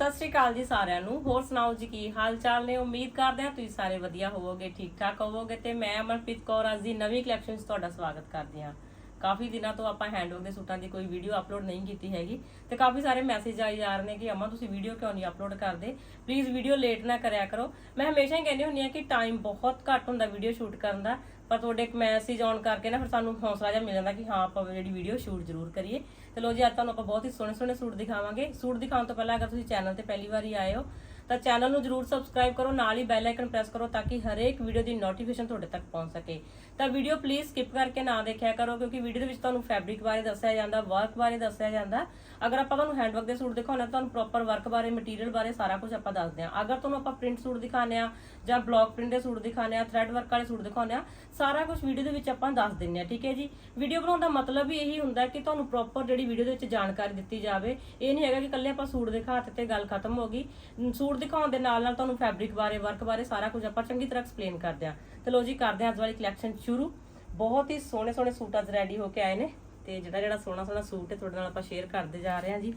ਸਤਿ ਸ਼੍ਰੀ ਅਕਾਲ ਜੀ ਸਾਰਿਆਂ ਨੂੰ। ਹੋਰ ਸੁਣਾਓ ਜੀ, ਕੀ ਹਾਲ ਚਾਲ ਨੇ? ਉਮੀਦ ਕਰਦੇ ਹਾਂ ਤੁਸੀਂ ਸਾਰੇ ਵਧੀਆ ਹੋਵੋਗੇ ਠੀਕ ਠਾਕ ਹੋਵੋਗੇ ਤੇ ਮੈਂ ਅਮਰਪ੍ਰੀਤ ਕੌਰ ਅੱਜ ਦੀ ਨਵੀਂ ਕਲੈਕਸ਼ਨ 'ਚ ਤੁਹਾਡਾ ਸਵਾਗਤ ਕਰਦੀ ਹਾਂ। ਕਾਫੀ ਦਿਨਾਂ ਤੋਂ ਆਪਾਂ ਹੈਂਡਵਰਕ ਦੇ ਸੂਟਾਂ ਦੀ ਕੋਈ ਵੀਡੀਓ ਅਪਲੋਡ ਨਹੀਂ ਕੀਤੀ ਹੈਗੀ ਤੇ ਕਾਫੀ ਸਾਰੇ ਮੈਸੇਜ ਆਈ ਜਾ ਰਹੇ ਨੇ ਕਿ ਅਮਾ ਤੁਸੀਂ ਵੀਡੀਓ ਕਿਉਂ ਨਹੀਂ ਅਪਲੋਡ ਕਰਦੇ? ਪਲੀਜ਼ ਵੀਡੀਓ ਲੇਟ ਨਾ ਕਰਿਆ ਕਰੋ। ਮੈਂ ਹਮੇਸ਼ਾ ਹੀ ਕਹਿੰਦੀ ਹੁੰਦੀ ਹਾਂ ਕਿ ਟਾਈਮ ਬਹੁਤ ਘੱਟ ਹੁੰਦਾ ਵੀਡੀਓ ਸ਼ੂਟ ਕਰਨ ਦਾ, ਪਰ ਤੁਹਾਡੇ ਇੱਕ ਮੈਸੇਜ ਆਨ ਕਰਕੇ ਨਾ ਫਿਰ ਸਾਨੂੰ ਹੌਸਲਾ ਜਿਹਾ ਮਿਲ ਜਾਂਦਾ ਕਿ ਹਾਂ, ਆਪਾਂ ਜਿਹੜੀ ਵੀਡੀਓ ਸ਼ੂਟ ਜ਼ਰੂਰ ਕਰੀਏ। ਤੇ ਲੋ ਜੀ, ਅੱਜ ਤੁਹਾਨੂੰ ਆਪਾਂ ਬਹੁਤ ਹੀ ਸੋਹਣੇ ਸੋਹਣੇ ਸੂਟ ਦਿਖਾਵਾਂਗੇ। ਸੂਟ ਦਿਖਾਉਣ ਤੋਂ ਪਹਿਲਾਂ ਅਗਰ ਤੁਸੀਂ ਚੈਨਲ ਤੇ ਪਹਿਲੀ ਵਾਰੀ ਆਏ ਹੋ ਤਾਂ ਚੈਨਲ ਨੂੰ ਜਰੂਰ ਸਬਸਕ੍ਰਾਈਬ ਕਰੋ, ਨਾਲ ਹੀ ਬੈਲ ਆਈਕਨ ਪ੍ਰੈਸ ਕਰੋ ਤਾਂ ਕਿ ਹਰੇਕ ਵੀਡੀਓ ਦੀ ਨੋਟੀਫਿਕੇਸ਼ਨ ਤੁਹਾਡੇ ਤੱਕ ਪਹੁੰਚ ਸਕੇ। ਤਾਂ ਵੀਡੀਓ ਪਲੀਜ਼ ਸਕਿਪ ਕਰਕੇ ਨਾ ਦੇਖਿਆ ਕਰੋ, ਕਿਉਂਕਿ ਵੀਡੀਓ ਦੇ ਵਿੱਚ ਤੁਹਾਨੂੰ ਫੈਬਰਿਕ ਬਾਰੇ ਦੱਸਿਆ ਜਾਂਦਾ ਵਰਕ ਬਾਰੇ ਦੱਸਿਆ ਜਾਂਦਾ। ਅਗਰ ਆਪਾਂ ਤੁਹਾਨੂੰ ਹੈਂਡਵਰਕ ਦੇ ਸੂਟ ਦਿਖਾਉਣਾ ਤਾਂ ਤੁਹਾਨੂੰ ਪ੍ਰੋਪਰ ਵਰਕ ਬਾਰੇ ਮਟੀਰੀਅਲ ਬਾਰੇ ਸਾਰਾ ਕੁਝ ਆਪਾਂ ਦੱਸਦੇ ਹਾਂ। ਅਗਰ ਤੁਹਾਨੂੰ ਆਪਾਂ ਪ੍ਰਿੰਟ ਸੂਟ ਦਿਖਾਉਂਦੇ ਆ ਜਾਂ ਬਲੌਕ ਪ੍ਰਿੰਟ ਦੇ ਸੂਟ ਦਿਖਾਉਂਦੇ ਆ ਥ੍ਰੈਡ ਵਰਕ ਵਾਲੇ ਸੂਟ ਦਿਖਾਉਂਦੇ ਆ, ਸਾਰਾ ਕੁਝ ਵੀਡੀਓ ਦੇ ਵਿੱਚ ਆਪਾਂ ਦੱਸ ਦਿੰਦੇ ਆ ਠੀਕ ਹੈ ਜੀ? ਵੀਡੀਓ ਬਣਾਉਣ ਦਾ ਮਤਲਬ ਵੀ ਇਹੀ ਹੁੰਦਾ ਕਿ ਤੁਹਾਨੂੰ ਪ੍ਰੋਪਰ ਜਿਹੜੀ ਵੀਡੀਓ ਦੇ ਵਿੱਚ ਜਾਣਕਾਰੀ ਦਿੱਤੀ ਜਾਵੇ। ਇਹ ਨਹੀਂ ਹੈਗਾ ਕਿ ਇਕੱਲੇ ਆਪਾਂ ਸੂਟ ਦਿਖਾ ਦਿੱਤੇ ਗੱਲ ਖਤਮ ਹੋ ਗਈ। ਸੂਟ ਦਿਖਾਉਣ ਦੇ ਨਾਲ ਨਾਲ ਤੁਹਾਨੂੰ ਫੈਬਰਿਕ ਬਾਰੇ ਵਰਕ ਬਾਰੇ ਸਾਰਾ ਕੁਝ ਆਪਾਂ ਚੰਗੀ ਤਰ੍ਹਾਂ ਐਕਸਪਲੇਨ ਕਰਦੇ ਆ ਤੇ ਲੋ ਜੀ, ਕਰਦੇ ਆ ਅੱਜ ਵਾਲੀ ਕਲੈਕਸ਼ਨ ਸ਼ੁਰੂ। ਬਹੁਤ ਹੀ ਸੋਹਣੇ ਸੋਹਣੇ ਸੂਟ ਅੱਜ ਰੈਡੀ ਹੋ ਕੇ ਆਏ ਨੇ। ਤੇ ਜਿਹੜਾ ਜਿਹੜਾ ਸੋਹਣਾ ਸੋਹਣਾ ਸੂਟ ਹੈ, ਤੁਹਾਡੇ ਨਾਲ ਆਪਾਂ ਸ਼ੇਅਰ ਕਰਦੇ ਜਾ ਰਹੇ ਹਾਂ ਜੀ।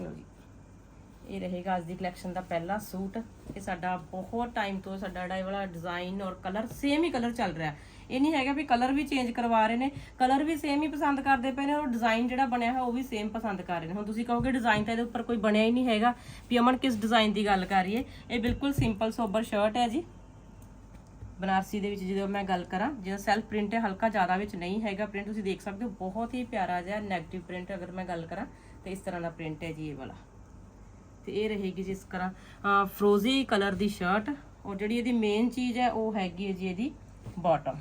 ਲਓ ਜੀ, ਇਹ ਰਹੇਗਾ ਅੱਜ ਦੀ ਕਲੈਕਸ਼ਨ ਦਾ ਪਹਿਲਾ ਸੂਟ। ਇਹ ਸਾਡਾ ਬਹੁਤ ਟਾਈਮ ਤੋਂ ਸਾਡਾ ਜਿਹੜਾ ਇਹ ਵਾਲਾ ਡਿਜ਼ਾਈਨ ਔਰ ਕਲਰ ਸੇਮ ਹੀ ਕਲਰ ਚੱਲ ਰਿਹਾ। ਇਹ ਨਹੀਂ ਹੈਗਾ ਵੀ ਕਲਰ ਵੀ ਚੇਂਜ ਕਰਵਾ ਰਹੇ ਨੇ। ਕਲਰ ਵੀ ਸੇਮ ਹੀ ਪਸੰਦ ਕਰਦੇ ਪਏ ਨੇ ਔਰ ਡਿਜ਼ਾਈਨ ਜਿਹੜਾ ਬਣਿਆ ਹੋਇਆ ਉਹ ਵੀ ਸੇਮ ਪਸੰਦ ਕਰ ਰਹੇ ਨੇ। ਹੁਣ ਤੁਸੀਂ ਕਹੋਗੇ ਡਿਜ਼ਾਈਨ ਤਾਂ ਇਹਦੇ ਉੱਪਰ ਕੋਈ ਬਣਿਆ ਹੀ ਨਹੀਂ ਹੈਗਾ। ਵੀ ਅਮਨ ਕਿਸ ਡਿਜ਼ਾਈਨ ਦੀ ਗੱਲ ਕਰ ਰਹੀ ਹੈ? ਇਹ ਬਿਲਕੁਲ ਸਿੰਪਲ ਸੋਬਰ ਸ਼ਰਟ ਹੈ ਜੀ। ਬਨਾਰਸੀ ਦੇ ਵਿੱਚ ਜਦੋਂ ਮੈਂ ਗੱਲ ਕਰਾਂ, ਜਿਹੜਾ ਸੈਲਫ ਪ੍ਰਿੰਟ ਹੈ, ਹਲਕਾ ਜ਼ਿਆਦਾ ਵਿੱਚ ਨਹੀਂ ਹੈਗਾ ਪ੍ਰਿੰਟ ਤੁਸੀਂ ਦੇਖ ਸਕਦੇ ਹੋ, ਬਹੁਤ ਹੀ ਪਿਆਰਾ ਜਿਹਾ ਨੈਗੇਟਿਵ ਪ੍ਰਿੰਟ ਅਗਰ ਮੈਂ ਗੱਲ ਕਰਾਂ, ਤੇ ਇਸ ਤਰ੍ਹਾਂ ਦਾ ਪ੍ਰਿੰਟ ਹੈ ਜੀ ਇਹ ਵਾਲਾ। ਤੇ ਇਹ ਰਹੇਗੀ ਜੀ ਇਸ ਤਰ੍ਹਾਂ ਫਰੋਜ਼ੀ ਕਲਰ ਦੀ ਸ਼ਰਟ ਔਰ ਜਿਹੜੀ ਇਹਦੀ ਮੇਨ ਚੀਜ਼ ਹੈ, ਉਹ ਹੈਗੀ ਹੈ ਜੀ ਇਹਦੀ ਬਾਟਮ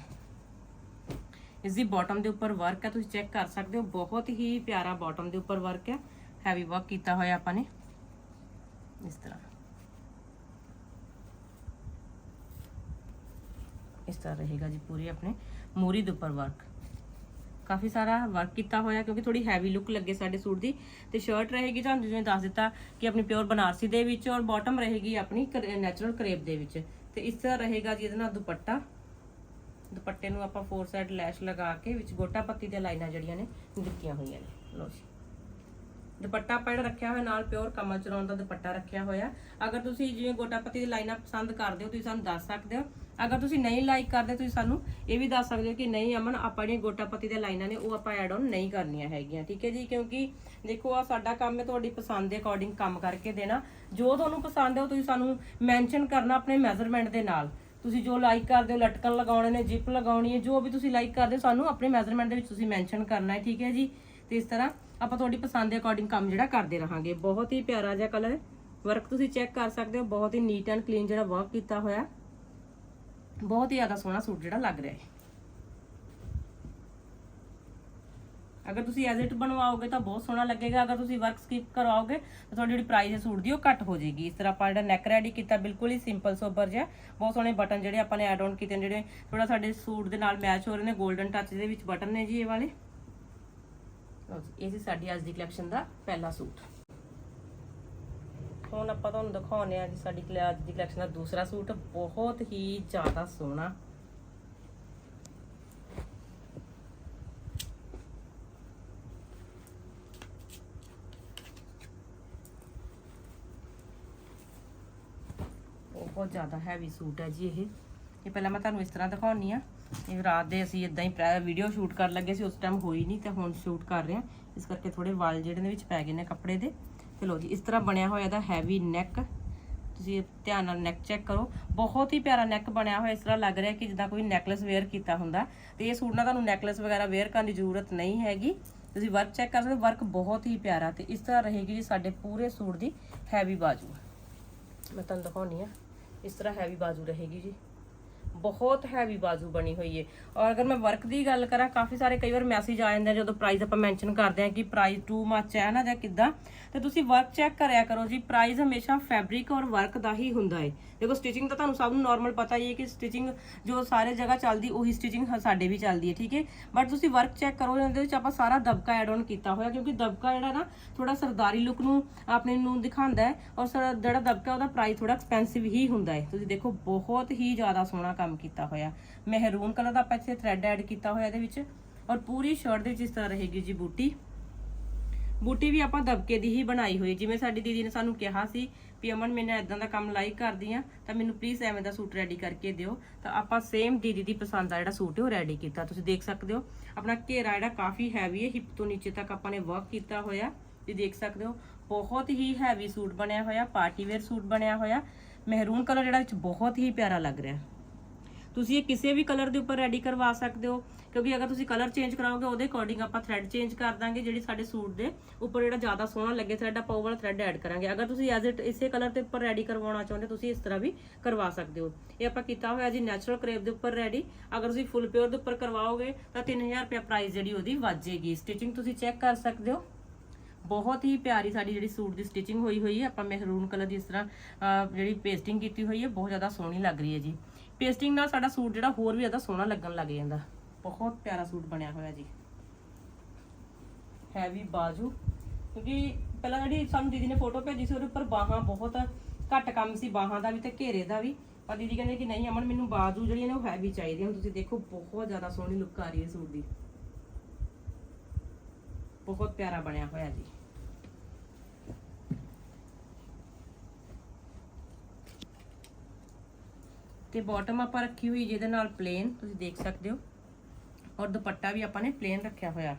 ਇਸ ਦੀ ਬਾਟਮ ਦੇ ਉੱਪਰ ਵਰਕ ਹੈ, ਤੁਸੀਂ ਚੈੱਕ ਕਰ ਸਕਦੇ ਹੋ, ਬਹੁਤ ਹੀ ਪਿਆਰਾ ਬਾਟਮ ਦੇ ਉੱਪਰ ਵਰਕ ਹੈ। ਹੈਵੀ ਵਰਕ ਕੀਤਾ ਹੋਇਆ ਆਪਾਂ ਨੇ। ਇਸ ਤਰ੍ਹਾਂ। ਇਸ ਤਰ੍ਹਾਂ ਰਹੇਗਾ ਜੀ ਪੂਰੀ ਆਪਣੇ ਮੂਰੀ ਦੇ ਉੱਪਰ ਵਰਕ ਕਾਫੀ ਸਾਰਾ ਵਰਕ ਕੀਤਾ ਹੋਇਆ, ਕਿਉਂਕਿ ਥੋੜੀ ਹੈਵੀ ਲੁੱਕ ਲੱਗੇ ਸਾਡੇ ਸੂਟ ਦੀ। ਤੇ ਸ਼ਰਟ ਰਹੇਗੀ, ਤੁਹਾਨੂੰ ਜਿਵੇਂ ਦੱਸ ਦਿੱਤਾ ਕਿ ਆਪਣੀ ਪਿਓਰ ਬਨਾਰਸੀ ਦੇ ਵਿੱਚ ਔਰ ਬਾਟਮ ਰਹੇਗੀ ਆਪਣੀ ਨੈਚੁਰਲ ਕਰੇਪ ਦੇ ਵਿੱਚ। ਤੇ ਇਸ ਤਰ੍ਹਾਂ ਰਹੇਗਾ ਜੀ ਇਹਦੇ ਨਾਲ ਦੁਪੱਟਾ। ਦੁਪੱਟੇ ਨੂੰ ਆਪਾਂ ਫੋਰ ਸਾਈਡ ਲੈਸ਼ ਲਗਾ ਕੇ ਵਿੱਚ ਗੋਟਾ ਪੱਤੀ ਦੀਆਂ ਲਾਈਨਾਂ ਜਿਹੜੀਆਂ ਨੇ ਦਿੱਤੀਆਂ ਹੋਈਆਂ ਨੇ। ਲਓ ਜੀ। ਦੁਪੱਟਾ ਆਪਾਂ ਰੱਖਿਆ ਹੋਇਆ ਨਾਲ ਪਿਓਰ ਕਮਲ ਚਰੌਨ ਦਾ ਦੁਪੱਟਾ ਰੱਖਿਆ ਹੋਇਆ। ਅਗਰ ਤੁਸੀਂ ਜਿਵੇਂ ਗੋਟਾ ਪੱਤੀ ਦੀ ਲਾਈਨਾਂ ਪਸੰਦ ਕਰਦੇ ਹੋ, ਤੁਸੀਂ ਸਾਨੂੰ ਦੱਸ ਸਕਦੇ ਹੋ। ਅਗਰ ਤੁਸੀਂ ਨਹੀਂ ਲਾਈਕ ਕਰਦੇ, ਤੁਸੀਂ ਸਾਨੂੰ ਇਹ ਵੀ ਦੱਸ ਸਕਦੇ ਹੋ ਕਿ ਨਹੀਂ ਅਮਨ, ਆਪਾਂ ਜਿਹੜੀਆਂ ਗੋਟਾ ਪੱਤੀ ਦੀਆਂ ਲਾਈਨਾਂ ਨੇ, ਉਹ ਆਪਾਂ ਐਡ ਆਨ ਨਹੀਂ ਕਰਨੀਆਂ ਹੈਗੀਆਂ, ਠੀਕ ਹੈ ਜੀ? ਕਿਉਂਕਿ ਦੇਖੋ ਆ ਸਾਡਾ ਕੰਮ ਹੈ ਤੁਹਾਡੀ ਪਸੰਦ ਦੇ ਅਕੋਰਡਿੰਗ ਕੰਮ ਕਰਕੇ ਦੇਣਾ। ਜੋ ਤੁਹਾਨੂੰ ਪਸੰਦ ਹੈ, ਉਹ ਤੁਸੀਂ ਸਾਨੂੰ ਮੈਂਸ਼ਨ ਕਰਨਾ ਆਪਣੇ ਮੈਜ਼ਰਮੈਂਟ ਦੇ ਨਾਲ। ਤੁਸੀਂ ਜੋ ਲਾਈਕ ਕਰਦੇ ਹੋ, ਲਟਕਣ ਲਗਾਉਣੇ ਨੇ, ਜਿਪ ਲਗਾਉਣੀ ਹੈ, ਜੋ ਵੀ ਤੁਸੀਂ ਲਾਈਕ ਕਰਦੇ ਹੋ, ਸਾਨੂੰ ਆਪਣੇ ਮੈਜ਼ਰਮੈਂਟ ਦੇ ਵਿੱਚ ਤੁਸੀਂ ਮੈਂਸ਼ਨ ਕਰਨਾ ਹੈ, ਠੀਕ ਹੈ ਜੀ? ਤੇ ਇਸ ਤਰ੍ਹਾਂ ਆਪਾਂ ਤੁਹਾਡੀ ਪਸੰਦ ਦੇ ਅਕੋਰਡਿੰਗ ਕੰਮ ਜਿਹੜਾ ਕਰਦੇ ਰਹਾਂਗੇ। ਬਹੁਤ ਹੀ ਪਿਆਰਾ ਜਿਹਾ ਕਲਰ ਵਰਕ ਤੁਸੀਂ ਚੈੱਕ ਕਰ ਸਕਦੇ ਹੋ, ਬਹੁਤ ਹੀ ਨੀਟ ਐਂਡ ਕਲੀਨ ਜਿਹੜਾ ਵਰਕ ਕੀਤਾ ਹੋਇਆ। ਬਹੁਤ ਹੀ ਜ਼ਿਆਦਾ ਸੋਹਣਾ ਸੂਟ ਜਿਹੜਾ ਲੱਗ ਰਿਹਾ ਹੈ। ਅਗਰ ਤੁਸੀਂ ਐਜ਼ ਇਟ ਬਣਵਾਓਗੇ ਤਾਂ ਬਹੁਤ ਸੋਹਣਾ ਲੱਗੇਗਾ, ਅਗਰ ਤੁਸੀਂ ਵਰਕ ਸਕਿਪ ਕਰਵਾਓਗੇ ਤਾਂ ਤੁਹਾਡੀ ਜਿਹੜੀ ਪ੍ਰਾਈਸ ਹੈ ਸੂਟ ਦੀ ਉਹ ਘੱਟ ਹੋ ਜਾਏਗੀ। ਇਸ ਤਰ੍ਹਾਂ ਆਪਾਂ ਜਿਹੜਾ ਨੈਕ ਰੈਡੀ ਕੀਤਾ, ਬਿਲਕੁਲ ਹੀ ਸਿੰਪਲ ਸੋਬਰ ਜਿਹਾ, ਬਹੁਤ ਸੋਹਣੇ ਬਟਨ ਜਿਹੜੇ ਆਪਾਂ ਨੇ ਐਡ ਆਨ ਕੀਤੇ ਨੇ, ਜਿਹੜੇ ਥੋੜਾ ਸਾਡੇ ਸੂਟ ਦੇ ਨਾਲ ਮੈਚ ਹੋ ਰਹੇ ਨੇ 골ਡਨ ਟੱਚ ਦੇ ਵਿੱਚ ਬਟਨ ਨੇ ਜੀ ਇਹ ਵਾਲੇ। ਲਓ ਜੀ, ਇਹ ਸੀ ਸਾਡੀ ਅੱਜ ਦੀ ਕਲੈਕਸ਼ਨ ਦਾ ਪਹਿਲਾ ਸੂਟ। ਹੁਣ ਆਪਾਂ ਤੁਹਾਨੂੰ ਦਿਖਾਉਂਦੇ ਆ ਜੀ ਸਾਡੀ ਕਲਾ- ਅੱਜ ਦੀ ਕਲੈਕਸ਼ਨ ਦਾ ਦੂਸਰਾ ਸੂਟ, ਬਹੁਤ ਹੀ ਜ਼ਿਆਦਾ ਸੋਹਣਾ। ਬਹੁਤ ਜ਼ਿਆਦਾ ਹੈਵੀ ਸੂਟ ਹੈ ਜੀ ਇਹ। ਇਹ ਪਹਿਲਾਂ ਮੈਂ ਤੁਹਾਨੂੰ ਇਸ ਤਰ੍ਹਾਂ ਦਿਖਾਉਣੀ ਆ। ਇਹ ਰਾਤ ਦੇ ਅਸੀਂ ਇਦਾਂ ਹੀ ਵੀਡੀਓ ਸ਼ੂਟ ਕਰਨ ਲੱਗੇ ਸੀ, ਉਸ ਟਾਈਮ ਹੋਈ ਨਹੀਂ ਤੇ ਹੁਣ ਸ਼ੂਟ ਕਰ ਰਹੇ ਆ। ਇਸ ਕਰਕੇ ਥੋੜੇ ਵਾਲ ਜਿਹੜੇ ਦੇ ਵਿੱਚ ਪੈ ਗਏ ਨੇ ਕੱਪੜੇ ਦੇ। ਤੇ ਲੋ ਜੀ, ਇਸ ਤਰ੍ਹਾਂ ਬਣਿਆ ਹੋਇਆ ਦਾ ਹੈਵੀ ਨੈਕ ਤੁਸੀਂ ਧਿਆਨ ਨਾਲ ਨੈਕ ਚੈੱਕ ਕਰੋ। ਬਹੁਤ ਹੀ ਪਿਆਰਾ ਨੈਕ ਬਣਿਆ ਹੋਇਆ, ਇਸ ਤਰ੍ਹਾਂ ਲੱਗ ਰਿਹਾ ਕਿ ਜਿੱਦਾਂ ਕੋਈ ਨੈਕਲੇਸ ਵੇਅਰ ਕੀਤਾ ਹੁੰਦਾ। ਤੇ ਇਹ ਸੂਟ ਨਾਲ ਤੁਹਾਨੂੰ ਨੈਕਲੇਸ ਵਗੈਰਾ ਵੇਅਰ ਕਰਨ ਦੀ ਜ਼ਰੂਰਤ ਨਹੀਂ ਹੈਗੀ। ਤੁਸੀਂ ਵਰਕ ਚੈੱਕ ਕਰ ਸਕਦੇ ਹੋ ਵਰਕ ਬਹੁਤ ਹੀ ਪਿਆਰਾ ਤੇ ਇਸ ਤਰ੍ਹਾਂ ਰਹੇਗੀ ਜੀ ਸਾਡੇ ਪੂਰੇ ਸੂਟ ਦੀ ਹੈਵੀ ਬਾਜੂ। ਮੈਂ ਤੁਹਾਨੂੰ ਦਿਖਾਉਣੀ ਆ। ਇਸ ਤਰ੍ਹਾਂ ਹੈਵੀ ਬਾਜੂ ਰਹੇਗੀ ਜੀ। ਬਹੁਤ ਹੈਵੀ ਬਾਜੂ ਬਣੀ ਹੋਈ ਹੈ ਔਰ ਅਗਰ ਮੈਂ ਵਰਕ ਦੀ ਗੱਲ ਕਰਾਂ, ਕਾਫੀ ਸਾਰੇ ਕਈ ਵਾਰ ਮੈਸੇਜ ਆ ਜਾਂਦੇ ਆ ਜਦੋਂ ਪ੍ਰਾਈਸ ਆਪਾਂ ਮੈਂਸ਼ਨ ਕਰਦੇ ਆ ਕਿ ਪ੍ਰਾਈਸ ਟੂ ਮੱਚ ਹੈ ਨਾ ਜਾਂ ਕਿੱਦਾਂ, ਤੇ ਤੁਸੀਂ ਵਰਕ ਚੈੱਕ ਕਰਿਆ ਕਰੋ ਜੀ ਪ੍ਰਾਈਸ ਹਮੇਸ਼ਾ ਫੈਬਰਿਕ ਔਰ ਵਰਕ ਦਾ ਹੀ ਹੁੰਦਾ ਹੈ ਦੇਖੋ ਸਟਿਚਿੰਗ ਤਾਂ ਤੁਹਾਨੂੰ ਸਭ ਨੂੰ ਨਾਰਮਲ ਪਤਾ ਹੀ ਹੈ ਕਿ ਸਟਿਚਿੰਗ ਜੋ ਸਾਰੇ ਜਗ੍ਹਾ ਚੱਲਦੀ, ਉਹੀ ਸਟਿਚਿੰਗ ਸਾਡੇ ਵੀ ਚੱਲਦੀ ਹੈ ਠੀਕ ਹੈ ਬਟ ਤੁਸੀਂ ਵਰਕ ਚੈੱਕ ਕਰੋ ਇਹਦੇ ਵਿੱਚ ਆਪਾਂ ਸਾਰਾ ਦਬਕਾ ਐਡ ਆਨ ਕੀਤਾ ਹੋਇਆ, ਕਿਉਂਕਿ ਦਬਕਾ ਜਿਹੜਾ ਨਾ ਥੋੜਾ ਸਰਦਾਰੀ ਲੁੱਕ ਨੂੰ ਆਪਣੇ ਨੂੰ ਦਿਖਾਉਂਦਾ ਹੈ ਔਰ ਸਰ ਜਿਹੜਾ ਦਬਕਾ ਉਹਦਾ ਪ੍ਰਾਈਸ ਥੋੜਾ ਐਕਸਪੈਂਸਿਵ ਹੀ ਹੁੰਦਾ ਹੈ ਤੁਸੀਂ ਦੇਖੋ, ਬਹੁਤ ਹੀ ਜ਼ਿਆਦਾ ਸੋਹਣਾ ਕੰਮ ਕੀਤਾ ਹੋਇਆ। ਮਹਿਰੂਨ ਕਲਰ ਦਾ ਆਪਾਂ ਇੱਥੇ ਥ੍ਰੈਡ ਐਡ ਕੀਤਾ ਹੋਇਆ ਇਹਦੇ ਵਿੱਚ। ਔਰ ਪੂਰੀ ਸ਼ਰਟ ਦੇ ਵਿੱਚ ਇਸ ਤਰ੍ਹਾਂ ਰਹੇਗੀ ਜੀ ਬੂਟੀ। ਬੂਟੀ ਵੀ ਆਪਾਂ ਦਬਕੇ ਦੀ ਹੀ ਬਣਾਈ ਹੋਈ ਜਿਵੇਂ ਸਾਡੀ ਦੀਦੀ ਨੇ ਸਾਨੂੰ ਕਿਹਾ ਸੀ ਵੀ ਅਮਨ ਮੈਨੂੰ ਇਦਾਂ ਦਾ ਕੰਮ ਲਾਈਕ ਕਰਦੀ ਆ ਤਾਂ ਮੈਨੂੰ ਪਲੀਜ਼ ਐਵੇਂ ਦਾ ਸੂਟ ਰੈਡੀ ਕਰਕੇ ਦਿਓ। ਤਾਂ ਆਪਾਂ ਸੇਮ ਦੀਦੀ ਦੀ ਪਸੰਦ ਦਾ ਜਿਹੜਾ ਸੂਟ ਹੈ, ਉਹ ਰੈਡੀ ਕੀਤਾ। ਤੁਸੀਂ ਦੇਖ ਸਕਦੇ ਹੋ, ਆਪਣਾ ਘੇਰਾ ਜਿਹੜਾ ਕਾਫੀ ਹੈਵੀ ਹੈ। ਹਿੱਪ ਤੋਂ ਨੀਚੇ ਤੱਕ ਆਪਾਂ ਨੇ ਵਰਕ ਕੀਤਾ ਹੋਇਆ। ਤੁਸੀਂ ਦੇਖ ਸਕਦੇ ਹੋ, ਬਹੁਤ ਹੀ ਹੈਵੀ ਸੂਟ ਬਣਿਆ ਹੋਇਆ ਪਾਰਟੀ ਵੇਅਰ ਸੂਟ ਬਣਿਆ ਹੋਇਆ। ਮਹਿਰੂਨ ਕਲਰ ਜਿਹੜਾ ਵਿੱਚ ਬਹੁਤ ਹੀ ਪਿਆਰਾ ਲੱਗ ਰਿਹਾ। ਤੁਸੀਂ ਇਹ ਕਿਸੇ ਵੀ ਕਲਰ ਦੇ ਉੱਪਰ ਰੈਡੀ ਕਰਵਾ ਸਕਦੇ ਹੋ, ਕਿਉਂਕਿ ਅਗਰ ਤੁਸੀਂ ਕਲਰ ਚੇਂਜ ਕਰਾਓਗੇ, ਉਹਦੇ ਅਕੋਰਡਿੰਗ ਆਪਾਂ ਥ੍ਰੈਡ ਚੇਂਜ ਕਰ ਦਾਂਗੇ ਜਿਹੜੀ ਸਾਡੇ ਸੂਟ ਦੇ ਉੱਪਰ ਜਿਹੜਾ ਜ਼ਿਆਦਾ ਸੋਹਣਾ ਲੱਗੇ ਥ੍ਰੈਡ ਆਪਾਂ ਉਹ ਵਾਲਾ ਥ੍ਰੈਡ ਐਡ ਕਰਾਂਗੇ। ਅਗਰ ਤੁਸੀਂ ਐਜ਼ ਇਟ ਇਸੇ ਕਲਰ ਦੇ ਉੱਪਰ ਰੈਡੀ ਕਰਵਾਉਣਾ ਚਾਹੁੰਦੇ ਤੁਸੀਂ ਇਸ ਤਰ੍ਹਾਂ ਵੀ ਕਰਵਾ ਸਕਦੇ ਹੋ। ਇਹ ਆਪਾਂ ਕੀਤਾ ਹੋਇਆ ਜੀ ਨੈਚੁਰਲ ਕਰੇਪ ਦੇ ਉੱਪਰ ਰੈਡੀ ਅਗਰ ਤੁਸੀਂ ਫੁੱਲ ਪਿਓਰ ਦੇ ਉੱਪਰ ਕਰਵਾਓਗੇ, ਤਾਂ 3000 ਰੁਪਏ ਪ੍ਰਾਈਸ ਜਿਹੜੀ ਉਹਦੀ ਵੱਜੇਗੀ। ਸਟਿਚਿੰਗ ਤੁਸੀਂ ਚੈੱਕ ਕਰ ਸਕਦੇ ਹੋ। ਬਹੁਤ ਹੀ ਪਿਆਰੀ ਸਾਡੀ ਜਿਹੜੀ ਸੂਟ ਦੀ ਸਟਿਚਿੰਗ ਹੋਈ ਹੋਈ ਹੈ। ਆਪਾਂ ਮਹਿਰੂਨ ਕਲਰ ਦੀ ਇਸ ਤਰ੍ਹਾਂ ਜਿਹੜੀ ਪੇਸਟਿੰਗ ਕੀਤੀ ਹੋਈ ਹੈ, ਬਹੁਤ ਜ਼ਿਆਦਾ ਸੋਹਣੀ ਲੱਗ ਰਹੀ ਹੈ ਜੀ। ਪੇਸਟਿੰਗ ਨਾਲ ਸਾਡਾ ਸੂਟ ਜਿਹੜਾ ਹੋਰ ਵੀ ਜ਼ਿਆਦਾ ਸੋਹਣਾ ਲੱਗਣ ਲੱਗ ਜਾਂਦਾ। ਬਹੁਤ ਪਿਆਰਾ ਸੂਟ ਬਣਿਆ ਹੋਇਆ ਜੀ। ਹੈਵੀ ਬਾਜੂ। ਕਿਉਂਕਿ ਪਹਿਲਾਂ ਜਿਹੜੀ ਸਾਨੂੰ ਦੀਦੀ ਨੇ ਫੋਟੋ ਭੇਜੀ ਸੀ, ਉਹਦੇ ਉੱਪਰ ਬਾਹਾਂ ਬਹੁਤ ਘੱਟ ਕੰਮ ਸੀ, ਬਾਹਾਂ ਦਾ ਵੀ ਤੇ ਘੇਰੇ ਦਾ ਵੀ। ਪਰ ਦੀਦੀ ਕਹਿੰਦੇ ਕਿ ਨਹੀਂ ਅਮਨ, ਮੈਨੂੰ ਬਾਜੂ ਜਿਹੜੀਆਂ ਨੇ ਉਹ ਹੈਵੀ ਚਾਹੀਦੀਆਂ। ਹੁਣ ਤੁਸੀਂ ਦੇਖੋ, ਬਹੁਤ ਜ਼ਿਆਦਾ ਸੋਹਣੀ ਲੁੱਕ ਆ ਰਹੀ ਹੈ ਸੂਟ ਦੀ। ਬਹੁਤ ਪਿਆਰਾ ਬਣਿਆ ਹੋਇਆ ਜੀ। ਤੇ ਬਾਟਮ ਆਪਾਂ ਰੱਖੀ ਹੋਈ ਜਿਹਦੇ ਨਾਲ ਪਲੇਨ ਤੁਸੀਂ ਦੇਖ ਸਕਦੇ ਹੋ। ਔਰ ਦੁਪੱਟਾ ਵੀ ਆਪਾਂ ਨੇ ਪਲੇਨ ਰੱਖਿਆ ਹੋਇਆ।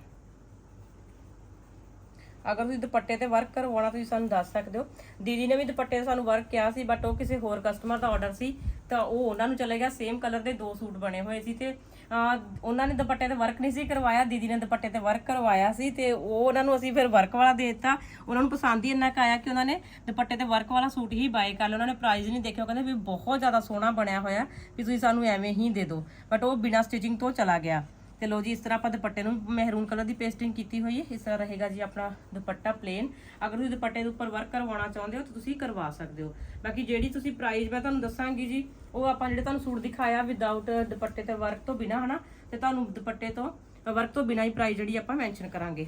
ਅਗਰ ਤੁਸੀਂ ਦੁਪੱਟੇ ਤੇ ਵਰਕ ਕਰਵਾਉਣਾ, ਤੁਸੀਂ ਸਾਨੂੰ ਦੱਸ ਸਕਦੇ ਹੋ। ਦੀਦੀ ਨੇ ਵੀ ਦੁਪੱਟੇ ਤੇ ਸਾਨੂੰ ਵਰਕ ਕਿਹਾ ਸੀ ਬਟ ਉਹ ਕਿਸੇ ਹੋਰ ਕਸਟਮਰ ਦਾ ਆਰਡਰ ਸੀ, ਤਾਂ ਉਹ ਉਹਨਾਂ ਨੂੰ ਚਲੇ ਗਿਆ ਸੇਮ ਕਲਰ ਦੇ ਦੋ ਸੂਟ ਬਣੇ ਹੋਏ ਸੀ ਤੇ ਉਹਨਾਂ ਨੇ ਦੁਪੱਟੇ ਤੇ ਵਰਕ ਨਹੀਂ ਸੀ ਕਰਵਾਇਆ, ਦੀਦੀ ਨੇ ਦੁਪੱਟੇ ਤੇ ਵਰਕ ਕਰਵਾਇਆ ਸੀ ਤੇ ਉਹ ਉਹਨਾਂ ਨੂੰ ਅਸੀਂ ਫਿਰ ਵਰਕ ਵਾਲਾ ਦੇ ਦਿੱਤਾ। ਉਹਨਾਂ ਨੂੰ ਪਸੰਦ ਹੀ ਇੰਨਾ ਕੁ ਆਇਆ ਕਿ ਉਹਨਾਂ ਨੇ ਦੁਪੱਟੇ ਤੇ ਵਰਕ ਵਾਲਾ ਸੂਟ ਹੀ ਬਾਏ ਕਰ ਲਿਆ। ਉਹਨਾਂ ਨੇ ਪ੍ਰਾਈਸ ਨਹੀਂ ਦੇਖਿਆ। ਉਹ ਕਹਿੰਦੇ ਵੀ ਬਹੁਤ ਜ਼ਿਆਦਾ ਸੋਹਣਾ ਬਣਿਆ ਹੋਇਆ ਵੀ ਤੁਸੀਂ ਸਾਨੂੰ ਐਵੇਂ ਹੀ ਦੇ ਦਿਓ। ਬਟ ਉਹ ਬਿਨਾਂ ਸਟਿਚਿੰਗ ਤੋਂ ਚਲਾ ਗਿਆ। ਤੇ ਲੋ ਜੀ, ਇਸ ਤਰ੍ਹਾਂ ਆਪਾਂ ਦੁਪੱਟੇ ਨੂੰ ਮਹਿਰੂਨ ਕਲਰ ਦੀ ਪੇਸਟਿੰਗ ਕੀਤੀ ਹੋਈ ਹੈ। ਇਸ ਤਰ੍ਹਾਂ ਰਹੇਗਾ ਜੀ ਆਪਣਾ ਦੁਪੱਟਾ ਪਲੇਨ ਅਗਰ ਤੁਸੀਂ ਦੁਪੱਟੇ ਦੇ ਉੱਪਰ ਵਰਕ ਕਰਵਾਉਣਾ ਚਾਹੁੰਦੇ ਹੋ ਤਾਂ ਤੁਸੀਂ ਕਰਵਾ ਸਕਦੇ ਹੋ। ਬਾਕੀ ਜਿਹੜੀ ਤੁਸੀਂ ਪ੍ਰਾਈਸ ਮੈਂ ਤੁਹਾਨੂੰ ਦੱਸਾਂਗੀ ਜੀ, ਉਹ ਆਪਾਂ ਜਿਹੜੇ ਤੁਹਾਨੂੰ ਸੂਟ ਦਿਖਾਇਆ ਵਿਦਆਊਟ ਦੁਪੱਟੇ ਤੇ ਵਰਕ ਤੋਂ ਬਿਨਾ, ਹਨਾ? ਤੇ ਤੁਹਾਨੂੰ ਦੁਪੱਟੇ ਤੋਂ ਵਰਕ ਤੋਂ ਬਿਨਾ ਹੀ ਪ੍ਰਾਈਸ ਜਿਹੜੀ ਆਪਾਂ ਮੈਂਸ਼ਨ ਕਰਾਂਗੇ।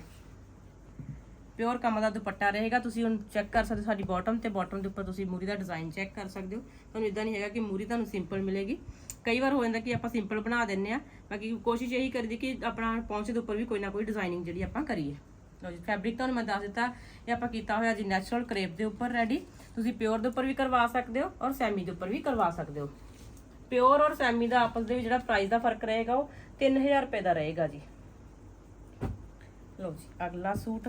ਪਿਓਰ ਕੰਮ ਦਾ ਦੁਪੱਟਾ ਰਹੇਗਾ, ਤੁਸੀਂ ਹੁਣ ਚੈੱਕ ਕਰ ਸਕਦੇ ਹੋ, ਸਾਡੀ ਬਾਟਮ ਤੇ ਬਾਟਮ ਦੇ ਉੱਪਰ ਤੁਸੀਂ ਮੂਰੀ ਦਾ ਡਿਜ਼ਾਈਨ ਚੈੱਕ ਕਰ ਸਕਦੇ ਹੋ। ਤੁਹਾਨੂੰ ਇਦਾਂ ਨਹੀਂ ਹੈਗਾ ਕਿ ਮੂਰੀ ਤੁਹਾਨੂੰ ਸਿੰਪਲ ਮਿਲੇਗੀ। ਕਈ ਵਾਰ ਹੋ ਜਾਂਦਾ ਕਿ ਆਪਾਂ ਸਿੰਪਲ ਬਣਾ ਦਿੰਨੇ ਆ ਬਾਕੀ ਕੋਸ਼ਿਸ਼ ਇਹੀ ਕਰੀਦੀ ਕਿ ਆਪਣਾ ਪਹੁੰਚੇ ਦੇ ਉੱਪਰ ਵੀ ਕੋਈ ਨਾ ਕੋਈ ਡਿਜ਼ਾਈਨਿੰਗ ਜਿਹੜੀ ਆਪਾਂ ਕਰੀਏ। ਲਓ ਜੀ ਫੈਬਰਿਕ ਤੁਹਾਨੂੰ ਮੈਂ ਦੱਸ ਦਿੱਤਾ, ਇਹ ਆਪਾਂ ਕੀਤਾ ਹੋਇਆ ਜੀ ਨੈਚੁਰਲ ਕਰੇਪ ਦੇ ਉੱਪਰ ਰੈਡੀ ਤੁਸੀਂ ਪਿਓਰ ਦੇ ਉੱਪਰ ਵੀ ਕਰਵਾ ਸਕਦੇ ਹੋ ਔਰ ਸੈਮੀ ਦੇ ਉੱਪਰ ਵੀ ਕਰਵਾ ਸਕਦੇ ਹੋ। ਪਿਓਰ ਔਰ ਸੈਮੀ ਦਾ ਆਪਸ ਦੇ ਵਿੱਚ ਜਿਹੜਾ ਪ੍ਰਾਈਸ ਦਾ ਫ਼ਰਕ ਰਹੇਗਾ ਉਹ 3000 ਰੁਪਏ ਦਾ ਰਹੇਗਾ ਜੀ। ਲਓ ਜੀ, ਅਗਲਾ ਸੂਟ।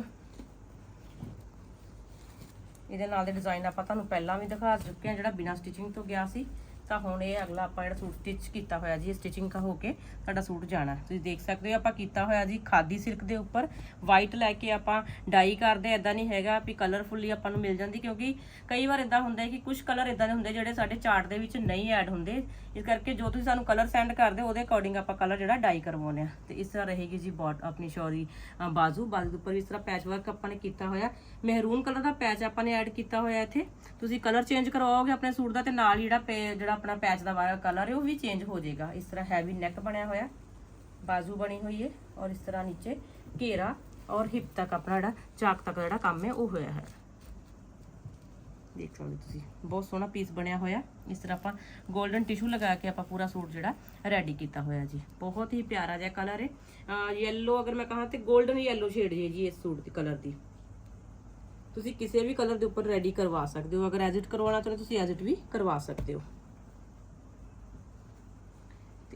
ਇਹਦੇ ਨਾਲ ਦੇ ਡਿਜ਼ਾਈਨ ਆਪਾਂ ਤੁਹਾਨੂੰ ਪਹਿਲਾਂ ਵੀ ਦਿਖਾ ਚੁੱਕੇ ਹਾਂ, ਜਿਹੜਾ ਬਿਨਾ ਸਟਿਚਿੰਗ ਤੋਂ ਗਿਆ ਸੀ। ਤਾਂ ਹੁਣ ਇਹ ਅਗਲਾ ਆਪਾਂ ਜਿਹੜਾ ਸੂਟ ਸਟਿਚ ਕੀਤਾ ਹੋਇਆ ਜੀ ਸਟਿਚਿੰਗ ਕਾ ਹੋ ਕੇ ਸਾਡਾ ਸੂਟ ਜਾਣਾ। ਤੁਸੀਂ ਦੇਖ ਸਕਦੇ ਹੋ ਆਪਾਂ ਕੀਤਾ ਹੋਇਆ ਜੀ ਖਾਦੀ ਸਿਲਕ ਦੇ ਉੱਪਰ। ਵਾਈਟ ਲੈ ਕੇ ਆਪਾਂ ਡਾਈ ਕਰਦੇ ਐਦਾਂ ਨਹੀਂ ਹੈਗਾ ਵੀ ਕਲਰਫੁੱਲੀ ਆਪਾਂ ਨੂੰ ਮਿਲ ਜਾਂਦੀ ਕਿਉਂਕਿ ਕਈ ਵਾਰ ਇਦਾਂ ਹੁੰਦਾ ਹੈ ਕਿ ਕੁਝ ਕਲਰ ਇਦਾਂ ਦੇ ਹੁੰਦੇ ਜਿਹੜੇ ਸਾਡੇ ਚਾਰਟ ਦੇ ਵਿੱਚ ਨਹੀਂ ਐਡ ਹੁੰਦੇ। ਇਸ ਕਰਕੇ ਜੋ ਤੁਸੀਂ ਸਾਨੂੰ ਕਲਰ ਸੈਂਡ ਕਰਦੇ ਹੋ, ਉਹਦੇ ਅਕੋਰਡਿੰਗ ਆਪਾਂ ਕਲਰ ਜਿਹੜਾ ਡਾਈ ਕਰਵਾਉਂਦੇ ਆ ਤੇ ਇਸ ਤਰ੍ਹਾਂ ਰਹੇਗੀ ਜੀ ਬੋਟ ਆਪਣੀ ਸ਼ੌਰੀ ਬਾਜ਼ੂ। ਬਾਜ਼ੂ ਦੇ ਉੱਪਰ ਇਸ ਤਰ੍ਹਾਂ ਪੈਚ ਵਰਕ ਆਪਾਂ ਨੇ ਕੀਤਾ ਹੋਇਆ। ਮਹਿਰੂਨ ਕਲਰ ਦਾ ਪੈਚ ਆਪਾਂ ਨੇ ਐਡ ਕੀਤਾ ਹੋਇਆ ਇੱਥੇ। ਤੁਸੀਂ ਕਲਰ ਚੇਂਜ ਕਰਵਾਓਗੇ ਆਪਣੇ ਸੂਟ ਦਾ ਤੇ ਨਾਲ ਹੀ ਜਿਹੜਾ ਪੇ- ਜਿਹੜਾ ਆਪਣਾ ਪੈਚ ਦਾ ਵਾਲਾ ਕਲਰ ਹੈ, ਉਹ ਵੀ ਚੇਂਜ ਹੋ ਜਾਏਗਾ। ਇਸ ਤਰ੍ਹਾਂ ਹੈਵੀ ਨੈਕ ਬਣਿਆ ਹੋਇਆ, ਬਾਜ਼ੂ ਬਣੀ ਹੋਈ ਹੈ ਔਰ ਇਸ ਤਰ੍ਹਾਂ ਨੀਚੇ ਘੇਰਾ ਔਰ ਹਿਪ ਤੱਕ ਆਪਣਾ ਜਿਹੜਾ ਚਾਕ ਤੱਕ ਜਿਹੜਾ ਕੰਮ ਹੈ, ਉਹ ਹੋਇਆ ਹੈ। ਦੇਖ ਸਕਦੇ ਹੋ ਤੁਸੀਂ, ਬਹੁਤ ਸੋਹਣਾ ਪੀਸ ਬਣਿਆ ਹੋਇਆ। ਇਸ ਤਰ੍ਹਾਂ ਆਪਾਂ 골ਡਨ ਟਿਸ਼ੂ ਲਗਾ ਕੇ ਆਪਾਂ ਪੂਰਾ ਸੂਟ ਜਿਹੜਾ ਰੈਡੀ ਕੀਤਾ ਹੋਇਆ ਜੀ। ਬਹੁਤ ਹੀ ਪਿਆਰਾ ਜਿਹਾ ਕਲਰ ਹੈ। ਯੈਲੋ ਅਗਰ ਮੈਂ ਕਹਾਂ ਤੇ 골ਡਨ ਯੈਲੋ ਸ਼ੇਡ ਹੈ ਜੀ ਇਸ ਸੂਟ ਦੀ ਕਲਰ ਦੀ। ਤੁਸੀਂ ਕਿਸੇ ਵੀ ਕਲਰ ਦੇ ਉੱਪਰ ਰੈਡੀ ਕਰਵਾ ਸਕਦੇ ਹੋ। ਅਗਰ ਐਡਿਟ ਕਰਵਾਉਣਾ ਚਾਹੁੰਦੇ ਤੁਸੀਂ ਐਡਿਟ ਵੀ ਕਰਵਾ ਸਕਦੇ ਹੋ। ਤੇ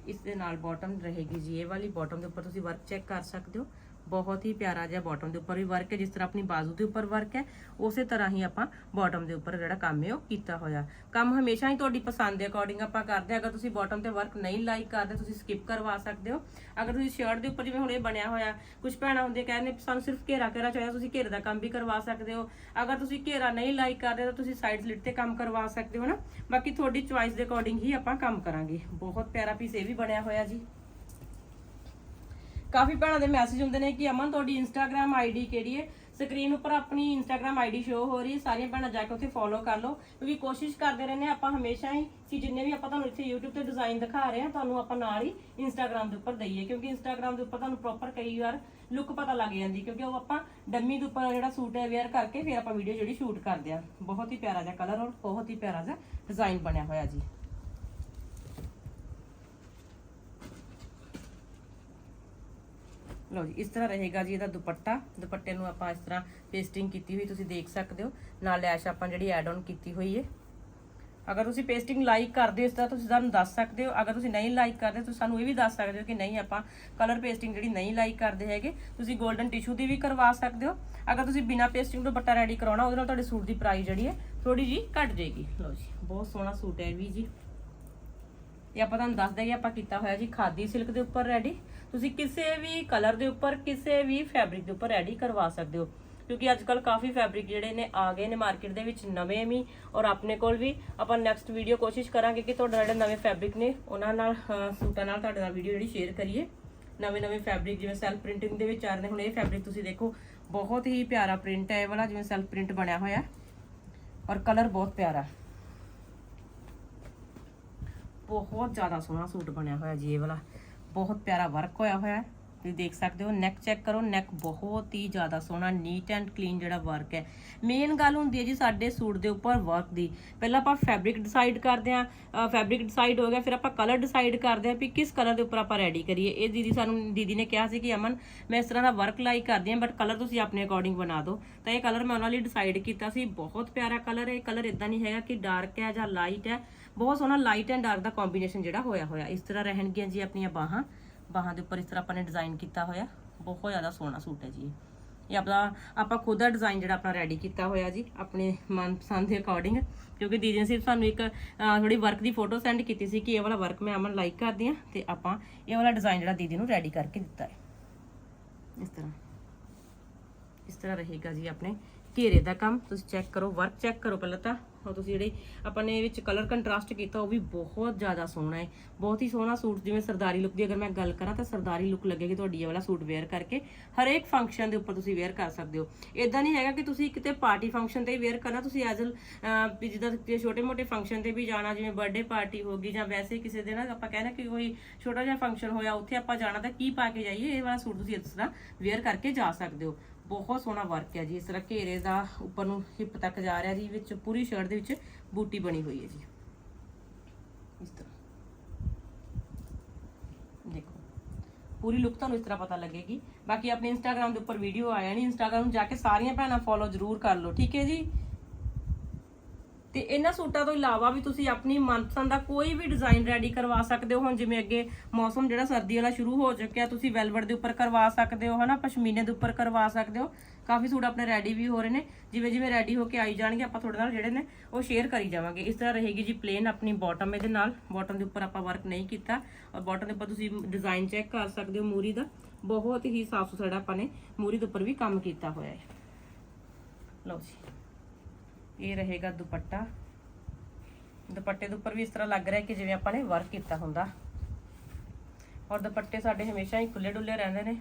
ਇਸ ਦੇ ਨਾਲ ਬਾਟਮ ਰਹੇਗੀ ਜੀ। ਇਹ ਵਾਲੀ ਬਾਟਮ ਦੇ ਉੱਪਰ ਤੁਸੀਂ ਵਰਕ ਚੈੱਕ ਕਰ ਸਕਦੇ ਹੋ। ਬਹੁਤ ਹੀ ਪਿਆਰਾ ਜਿਹਾ ਬਾਟਮ ਦੇ ਉੱਪਰ ਵੀ ਵਰਕ ਹੈ, ਜਿਸ ਤਰ੍ਹਾਂ ਆਪਣੀ ਬਾਜ਼ੂ ਦੇ ਉੱਪਰ ਵਰਕ ਹੈ, ਉਸੇ ਤਰ੍ਹਾਂ ਹੀ ਆਪਾਂ ਬਾਟਮ ਦੇ ਉੱਪਰ ਜਿਹੜਾ ਕੰਮ ਹੈ ਉਹ ਕੀਤਾ ਹੋਇਆ। ਕੰਮ ਹਮੇਸ਼ਾ ਹੀ ਤੁਹਾਡੀ ਪਸੰਦ ਦੇ ਅਕੋਰਡਿੰਗ ਆਪਾਂ ਕਰਦੇ ਹਾਂ। ਅਗਰ ਤੁਸੀਂ ਬਾਟਮ ਤੇ ਵਰਕ ਨਹੀਂ ਲਾਈਕ ਕਰਦੇ, ਤੁਸੀਂ ਸਕਿਪ ਕਰਵਾ ਸਕਦੇ ਹੋ। ਅਗਰ ਤੁਸੀਂ ਸ਼ਰਟ ਦੇ ਉੱਪਰ ਜਿਵੇਂ ਹੁਣ ਇਹ ਬਣਿਆ ਹੋਇਆ ਕੁਝ ਭੈਣਾਂ ਹੁੰਦੀਆਂ ਕਹਿੰਦੇ ਵੀ ਸਾਨੂੰ ਸਿਰਫ ਘੇਰਾ ਘੇਰਾ ਚਾਹੀਦਾ, ਤੁਸੀਂ ਘੇਰੇ ਦਾ ਕੰਮ ਵੀ ਕਰਵਾ ਸਕਦੇ ਹੋ। ਅਗਰ ਤੁਸੀਂ ਘੇਰਾ ਨਹੀਂ ਲਾਈਕ ਕਰਦੇ, ਤਾਂ ਤੁਸੀਂ ਸਾਈਡ ਸਲਿਟ ਤੇ ਕੰਮ ਕਰਵਾ ਸਕਦੇ ਹੋ ਨਾ। ਬਾਕੀ ਤੁਹਾਡੀ ਚੁਆਇਸ ਦੇ ਅਕੋਰਡਿੰਗ ਹੀ ਆਪਾਂ ਕੰਮ ਕਰਾਂਗੇ। ਬਹੁਤ ਪਿਆਰਾ ਪੀਸ ਇਹ ਵੀ ਬਣਿਆ ਹੋਇਆ ਜੀ। ਕਾਫੀ ਭੈਣਾਂ ਦੇ ਮੈਸੇਜ ਹੁੰਦੇ ਨੇ ਕਿ ਅਮਨ, ਤੁਹਾਡੀ ਇੰਸਟਾਗ੍ਰam ਆਈਡੀ ਕਿਹੜੀ ਹੈ? ਸਕਰੀਨ ਉੱਪਰ ਆਪਣੀ ਇੰਸਟਾਗ੍ਰam ਆਈਡੀ ਸ਼ੋ ਹੋ ਰਹੀ ਹੈ, ਸਾਰੀਆਂ ਭੈਣਾਂ ਜਾ ਕੇ ਉੱਥੇ ਫੋਲੋ ਕਰ ਲਓ, ਕਿਉਂਕਿ ਕੋਸ਼ਿਸ਼ ਕਰਦੇ ਰਹਿੰਦੇ ਹਾਂ ਆਪਾਂ ਹਮੇਸ਼ਾ ਹੀ ਕਿ ਜਿੰਨੇ ਵੀ ਆਪਾਂ ਤੁਹਾਨੂੰ ਇੱਥੇ YouTube ਤੇ ਡਿਜ਼ਾਈਨ ਦਿਖਾ ਰਹੇ ਹਾਂ, ਤੁਹਾਨੂੰ ਆਪਾਂ ਨਾਲ ਹੀ ਇੰਸਟਾਗ੍ਰam ਦੇ ਉੱਪਰ ਦਈਏ, ਕਿਉਂਕਿ ਇੰਸਟਾਗ੍ਰam ਦੇ ਉੱਪਰ ਤੁਹਾਨੂੰ ਪ੍ਰੋਪਰ ਕਈ ਵਾਰ ਲੁੱਕ ਪਤਾ ਲੱਗ ਜਾਂਦੀ, ਕਿਉਂਕਿ ਉਹ ਆਪਾਂ ਡੰਮੀ ਦੇ ਉੱਪਰ ਜਿਹੜਾ ਸੂਟ ਹੈ ਵੇਅਰ ਕਰਕੇ ਫਿਰ ਆਪਾਂ ਵੀਡੀਓ ਜਿਹੜੀ ਸ਼ੂਟ ਕਰਦੇ ਆ ਬਹੁਤ ਹੀ ਪਿਆਰਾ ਜਿਹਾ ਕਲਰ ਔਰ ਬਹੁਤ ਹੀ ਪਿਆਰਾ ਜਿਹਾ ਡਿਜ਼ਾਈਨ ਬਣਿਆ ਹੋਇਆ ਜੀ। ਲਓ ਜੀ, ਇਸ ਤਰ੍ਹਾਂ ਰਹੇਗਾ ਜੀ ਇਹਦਾ ਦੁਪੱਟਾ। ਦੁਪੱਟੇ ਨੂੰ ਆਪਾਂ ਇਸ ਤਰ੍ਹਾਂ ਪੇਸਟਿੰਗ ਕੀਤੀ ਹੋਈ ਤੁਸੀਂ ਦੇਖ ਸਕਦੇ ਹੋ। ਨਾਲ ਲੈਸ਼ ਆਪਾਂ ਜਿਹੜੀ ਐਡ ਆਨ ਕੀਤੀ ਹੋਈ ਹੈ ਅਗਰ ਤੁਸੀਂ ਪੇਸਟਿੰਗ ਲਾਈਕ ਕਰਦੇ ਹੋ ਇਸ ਤਰ੍ਹਾਂ, ਤੁਸੀਂ ਸਾਨੂੰ ਦੱਸ ਸਕਦੇ ਹੋ। ਅਗਰ ਤੁਸੀਂ ਨਹੀਂ ਲਾਈਕ ਕਰਦੇ, ਤੁਸੀਂ ਸਾਨੂੰ ਇਹ ਵੀ ਦੱਸ ਸਕਦੇ ਹੋ ਕਿ ਨਹੀਂ ਆਪਾਂ ਕਲਰ ਪੇਸਟਿੰਗ ਜਿਹੜੀ ਨਹੀਂ ਲਾਈਕ ਕਰਦੇ ਹੈਗੇ, ਤੁਸੀਂ 골ਡਨ ਟਿਸ਼ੂ ਦੀ ਵੀ ਕਰਵਾ ਸਕਦੇ ਹੋ। ਅਗਰ ਤੁਸੀਂ ਬਿਨਾ ਪੇਸਟਿੰਗ ਤੋਂ ਦੁਪੱਟਾ ਰੈਡੀ ਕਰਾਉਣਾ, ਉਹਦੇ ਨਾਲ ਤੁਹਾਡੇ ਸੂਟ ਦੀ ਪ੍ਰਾਈਸ ਜਿਹੜੀ ਹੈ ਥੋੜੀ ਜੀ ਘਟ ਜਾਏਗੀ। ਲਓ ਜੀ, ਬਹੁਤ ਸੋਹਣਾ ਸੂਟ ਹੈ ਇਹ ਵੀ ਜੀ। ਇਹ ਆਪਾਂ ਤੁਹਾਨੂੰ ਦੱਸ ਦਈਏ ਆਪਾਂ ਕੀਤਾ ਹੋਇਆ ਜੀ ਖਾਦੀ ਸਿਲਕ ਦੇ ਉੱਪਰ ਰੈਡੀ ਤੁਸੀਂ ਕਿਸੇ ਵੀ ਕਲਰ ਦੇ ਉੱਪਰ, ਕਿਸੇ ਵੀ ਫੈਬਰਿਕ ਦੇ ਉੱਪਰ ਰੈਡੀ ਕਰਵਾ ਸਕਦੇ ਹੋ। ਕਿਉਂਕਿ ਅੱਜ ਕੱਲ ਕਾਫੀ ਫੈਬਰਿਕ ਜਿਹੜੇ ਨੇ ਆ ਗਏ ਨੇ ਮਾਰਕੀਟ ਦੇ ਵਿੱਚ ਨਵੇਂ ਵੀ ਔਰ ਆਪਣੇ ਕੋਲ ਵੀ। ਆਪਾਂ ਨੈਕਸਟ ਵੀਡੀਓ ਕੋਸ਼ਿਸ਼ ਕਰਾਂਗੇ ਕਿ ਤੁਹਾਡੇ ਜਿਹੜੇ ਨਵੇਂ ਫੈਬਰਿਕ ਨੇ, ਉਹਨਾਂ ਨਾਲ ਸੂਟਾਂ ਨਾਲ ਤੁਹਾਡੇ ਨਾਲ ਵੀਡੀਓ ਜਿਹੜੀ ਸ਼ੇਅਰ ਕਰੀਏ। ਨਵੇਂ ਨਵੇਂ ਫੈਬਰਿਕ ਜਿਵੇਂ ਸੈਲਫ ਪ੍ਰਿੰਟਿੰਗ ਦੇ ਵਿੱਚ ਆ ਰਹੇ ਹੁਣ ਇਹ ਫੈਬਰਿਕ ਤੁਸੀਂ ਦੇਖੋ, ਬਹੁਤ ਹੀ ਪਿਆਰਾ ਪ੍ਰਿੰਟ ਹੈ ਇਹ ਵਾਲਾ, ਜਿਵੇਂ ਸੈਲਫ ਪ੍ਰਿੰਟ ਬਣਿਆ ਹੋਇਆ। ਔਰ ਕਲਰ ਬਹੁਤ ਪਿਆਰਾ। ਬਹੁਤ ਜ਼ਿਆਦਾ ਸੋਹਣਾ ਸੂਟ ਬਣਿਆ ਹੋਇਆ ਜੀ ਇਹ ਵਾਲਾ। ਬਹੁਤ ਪਿਆਰਾ ਵਰਕ ਹੋਇਆ ਹੋਇਆ ਤੁਸੀਂ ਦੇਖ ਸਕਦੇ ਹੋ ਨੈਕ ਚੈੱਕ ਕਰੋ ਨੈਕ ਬਹੁਤ ਹੀ ਜ਼ਿਆਦਾ ਸੋਹਣਾ ਨੀਟ ਐਂਡ ਕਲੀਨ ਜਿਹੜਾ ਵਰਕ ਹੈ। ਮੇਨ ਗੱਲ ਹੁੰਦੀ ਹੈ ਜੀ ਸਾਡੇ ਸੂਟ ਦੇ ਉੱਪਰ ਵਰਕ ਦੀ। ਪਹਿਲਾਂ ਆਪਾਂ ਫੈਬਰਿਕ ਡਿਸਾਈਡ ਕਰਦੇ ਹਾਂ ਫੈਬਰਿਕ ਡਿਸਾਈਡ ਹੋ ਗਿਆ, ਫਿਰ ਆਪਾਂ ਕਲਰ ਡਿਸਾਈਡ ਕਰਦੇ ਹਾਂ ਵੀ ਕਿਸ ਕਲਰ ਦੇ ਉੱਪਰ ਆਪਾਂ ਰੈਡੀ ਕਰੀਏ। ਇਹ ਦੀਦੀ ਸਾਨੂੰ, ਦੀਦੀ ਨੇ ਕਿਹਾ ਸੀ ਕਿ ਅਮਨ, ਮੈਂ ਇਸ ਤਰ੍ਹਾਂ ਦਾ ਵਰਕ ਲਾਈਕ ਕਰਦੀ ਹਾਂ ਬਟ ਕਲਰ ਤੁਸੀਂ ਆਪਣੇ ਅਕੋਰਡਿੰਗ ਬਣਾ ਦਿਓ। ਤਾਂ ਇਹ ਕਲਰ ਮੈਂ ਉਹਨਾਂ ਲਈ ਡਿਸਾਈਡ ਕੀਤਾ ਸੀ। ਬਹੁਤ ਪਿਆਰਾ ਕਲਰ ਹੈ। ਇਹ ਕਲਰ ਇਦਾਂ ਨਹੀਂ ਹੈਗਾ ਕਿ ਡਾਰਕ ਹੈ ਜਾਂ ਲਾਈਟ ਹੈ। ਬਹੁਤ ਸੋਹਣਾ ਲਾਈਟ ਐਂਡ ਡਾਰਕ ਦਾ ਕੰਬੀਨੇਸ਼ਨ ਜਿਹੜਾ ਹੋਇਆ ਹੋਇਆ। ਇਸ ਤਰ੍ਹਾਂ ਰਹਿਣਗੀਆਂ ਜੀ ਆਪਣੀਆਂ ਬਾਹਾਂ। ਬਾਹਾਂ ਦੇ ਉੱਪਰ ਇਸ ਤਰ੍ਹਾਂ ਆਪਾਂ ਨੇ ਡਿਜ਼ਾਈਨ ਕੀਤਾ ਹੋਇਆ। ਬਹੁਤ ਜ਼ਿਆਦਾ ਸੋਹਣਾ ਸੂਟ ਹੈ ਜੀ। ਇਹ। ਆਪਣਾ ਆਪਾਂ ਖੁਦ ਦਾ ਡਿਜ਼ਾਈਨ ਜਿਹੜਾ ਆਪਣਾ ਰੈਡੀ ਕੀਤਾ ਹੋਇਆ ਜੀ ਆਪਣੇ ਮਨਪਸੰਦ ਦੇ ਅਕੋਰਡਿੰਗ ਕਿਉਂਕਿ ਦੀਦੀ ਨੇ ਸਿਰਫ ਸਾਨੂੰ ਇੱਕ ਅਹ, ਥੋੜੀ ਵਰਕ ਦੀ ਫੋਟੋ ਸੈਂਡ ਕੀਤੀ ਸੀ ਕਿ ਇਹ ਵਾਲਾ ਵਰਕ ਮੈਂ ਅਮਨ ਲਾਈਕ ਕਰਦੀ ਆ ਤੇ ਆਪਾਂ ਇਹ ਵਾਲਾ ਡਿਜ਼ਾਈਨ ਜਿਹੜਾ ਦੀਦੀ ਨੂੰ ਰੈਡੀ ਕਰਕੇ ਦਿੱਤਾ ਹੈ। ਇਸ ਤਰ੍ਹਾਂ। ਇਸ ਤਰ੍ਹਾਂ ਰਹੇਗਾ ਜੀ ਆਪਣੇ ਘੇਰੇ ਦਾ ਕੰਮ। ਤੁਸੀਂ ਚੈੱਕ ਕਰੋ ਵਰਕ ਚੈੱਕ ਕਰੋ ਪਹਿਲਾਂ ਤਾਂ। ਉਹ ਤੁਸੀਂ ਜਿਹੜੇ ਆਪਾਂ ਨੇ ਵਿੱਚ ਕਲਰ ਕੰਟਰਾਸਟ ਕੀਤਾ, ਉਹ ਵੀ ਬਹੁਤ ਜ਼ਿਆਦਾ ਸੋਹਣਾ ਹੈ। ਬਹੁਤ ਹੀ ਸੋਹਣਾ ਸੂਟ, ਜਿਵੇਂ ਸਰਦਾਰੀ ਲੁੱਕ ਦੀ ਅਗਰ ਮੈਂ ਗੱਲ ਕਰਾਂ ਤਾਂ ਸਰਦਾਰੀ ਲੁੱਕ ਲੱਗੇਗੀ ਤੁਹਾਡੀ ਇਹ ਵਾਲਾ ਸੂਟ ਵੇਅਰ ਕਰਕੇ। ਹਰੇਕ ਫੰਕਸ਼ਨ ਦੇ ਉੱਪਰ ਤੁਸੀਂ ਵੇਅਰ ਕਰ ਸਕਦੇ ਹੋ। ਇਦਾਂ ਨਹੀਂ ਹੈਗਾ ਕਿ ਤੁਸੀਂ ਕਿਤੇ ਪਾਰਟੀ ਫੰਕਸ਼ਨ ਤੇ ਵੇਅਰ ਕਰਨਾ, ਤੁਸੀਂ ਐਜ਼ ਵੀ ਜਿੱਦਾਂ ਛੋਟੇ-ਮੋਟੇ ਫੰਕਸ਼ਨ ਤੇ ਵੀ ਜਾਣਾ, ਜਿਵੇਂ ਬਰਥਡੇ ਪਾਰਟੀ ਹੋ ਗਈ ਜਾਂ ਵੈਸੇ ਕਿਸੇ ਦੇ ਨਾ ਆਪਾਂ ਕਹਿੰਦੇ ਕਿ ਕੋਈ ਛੋਟਾ ਜਿਹਾ ਫੰਕਸ਼ਨ ਹੋਇਆ, ਉੱਥੇ ਆਪਾਂ ਜਾਣਾ ਤਾਂ ਕੀ ਪਾ ਕੇ ਜਾਈਏ, ਇਹ ਵਾਲਾ ਸੂਟ ਤੁਸੀਂ ਇਸ ਤਰ੍ਹਾਂ ਵੇਅਰ ਕਰਕੇ ਜਾ ਸਕਦੇ ਹੋ। ਬਹੁਤ ਸੋਹਣਾ ਵਰਕ ਹੈ ਜੀ। ਇਸ ਤਰ੍ਹਾਂ ਘੇਰੇ ਦਾ ਉੱਪਰ ਨੂੰ ਹਿੱਪ ਤੱਕ ਜਾ ਰਿਹਾ ਜੀ, ਵਿੱਚ ਪੂਰੀ ਸ਼ਰਟ ਦੇ ਵਿੱਚ ਬੂਟੀ ਬਣੀ ਹੋਈ ਹੈ ਜੀ। ਇਸ ਤਰ੍ਹਾਂ। ਦੇਖੋ, ਪੂਰੀ ਲੁੱਕ ਤੁਹਾਨੂੰ ਇਸ ਤਰ੍ਹਾਂ ਪਤਾ ਲੱਗੇਗੀ। ਬਾਕੀ ਆਪਣੇ ਇੰਸਟਾਗ੍ਰam ਦੇ ਉੱਪਰ ਵੀਡੀਓ ਆਇਆ ਨਹੀਂ ਇੰਸਟਾਗ੍ਰam ਨੂੰ ਜਾ ਕੇ ਸਾਰੀਆਂ ਭੈਣਾਂ ਫੋਲੋ ਜ਼ਰੂਰ ਕਰ ਲਓ, ਠੀਕ ਹੈ ਜੀ? ਤੇ ਇਹਨਾਂ ਸੂਟਾਂ ਤੋਂ ਇਲਾਵਾ ਵੀ ਤੁਸੀਂ ਆਪਣੀ ਮਨਪਸੰਦ ਦਾ ਕੋਈ ਵੀ ਡਿਜ਼ਾਈਨ ਰੈਡੀ ਕਰਵਾ ਸਕਦੇ ਹੋ। ਹੁਣ ਜਿਵੇਂ ਅੱਗੇ ਮੌਸਮ ਜਿਹੜਾ ਸਰਦੀ ਵਾਲਾ ਸ਼ੁਰੂ ਹੋ ਚੁੱਕਿਆ, ਤੁਸੀਂ ਵੈਲਵਟ ਦੇ ਉੱਪਰ ਕਰਵਾ ਸਕਦੇ ਹੋ, ਹਨਾ? ਪਸ਼ਮੀਨੇ ਦੇ ਉੱਪਰ ਕਰਵਾ ਸਕਦੇ ਹੋ। ਕਾਫੀ ਸੂਟ ਆਪਣੇ ਰੈਡੀ ਵੀ ਹੋ ਰਹੇ ਨੇ। ਜਿਵੇਂ ਜਿਵੇਂ ਰੈਡੀ ਹੋ ਕੇ ਆਈ ਜਾਣਗੇ, ਆਪਾਂ ਤੁਹਾਡੇ ਨਾਲ ਜਿਹੜੇ ਨੇ ਉਹ ਸ਼ੇਅਰ ਕਰੀ ਜਾਵਾਂਗੇ। ਇਸ ਤਰ੍ਹਾਂ ਰਹੇਗੀ ਜੀ ਪਲੇਨ ਆਪਣੀ ਬਾਟਮ ਇਹਦੇ ਨਾਲ। ਬਾਟਮ ਦੇ ਉੱਪਰ ਆਪਾਂ ਵਰਕ ਨਹੀਂ ਕੀਤਾ ਔਰ ਬਾਟਮ ਦੇ ਉੱਪਰ ਤੁਸੀਂ ਡਿਜ਼ਾਈਨ ਚੈੱਕ ਕਰ ਸਕਦੇ ਹੋ ਮੂਰੀ ਦਾ। ਬਹੁਤ ਹੀ ਸਾਫ਼ ਸੁਥਰਾ ਆਪਾਂ ਨੇ ਮੂਰੀ ਦੇ ਉੱਪਰ ਵੀ ਕੰਮ ਕੀਤਾ ਹੋਇਆ ਹੈ। ਲਓ ਜੀ। ਇਹ ਰਹੇਗਾ ਦੁਪੱਟਾ। ਦੁਪੱਟੇ ਦੇ ਉੱਪਰ ਵੀ ਇਸ ਤਰ੍ਹਾਂ ਲੱਗ ਰਿਹਾ ਕਿ ਜਿਵੇਂ ਆਪਾਂ ਨੇ ਵਰਕ ਕੀਤਾ ਹੁੰਦਾ। ਔਰ ਦੁਪੱਟੇ ਸਾਡੇ ਹਮੇਸ਼ਾ ਹੀ ਖੁੱਲੇ ਡੁੱਲੇ ਰਹਿੰਦੇ ਨੇ।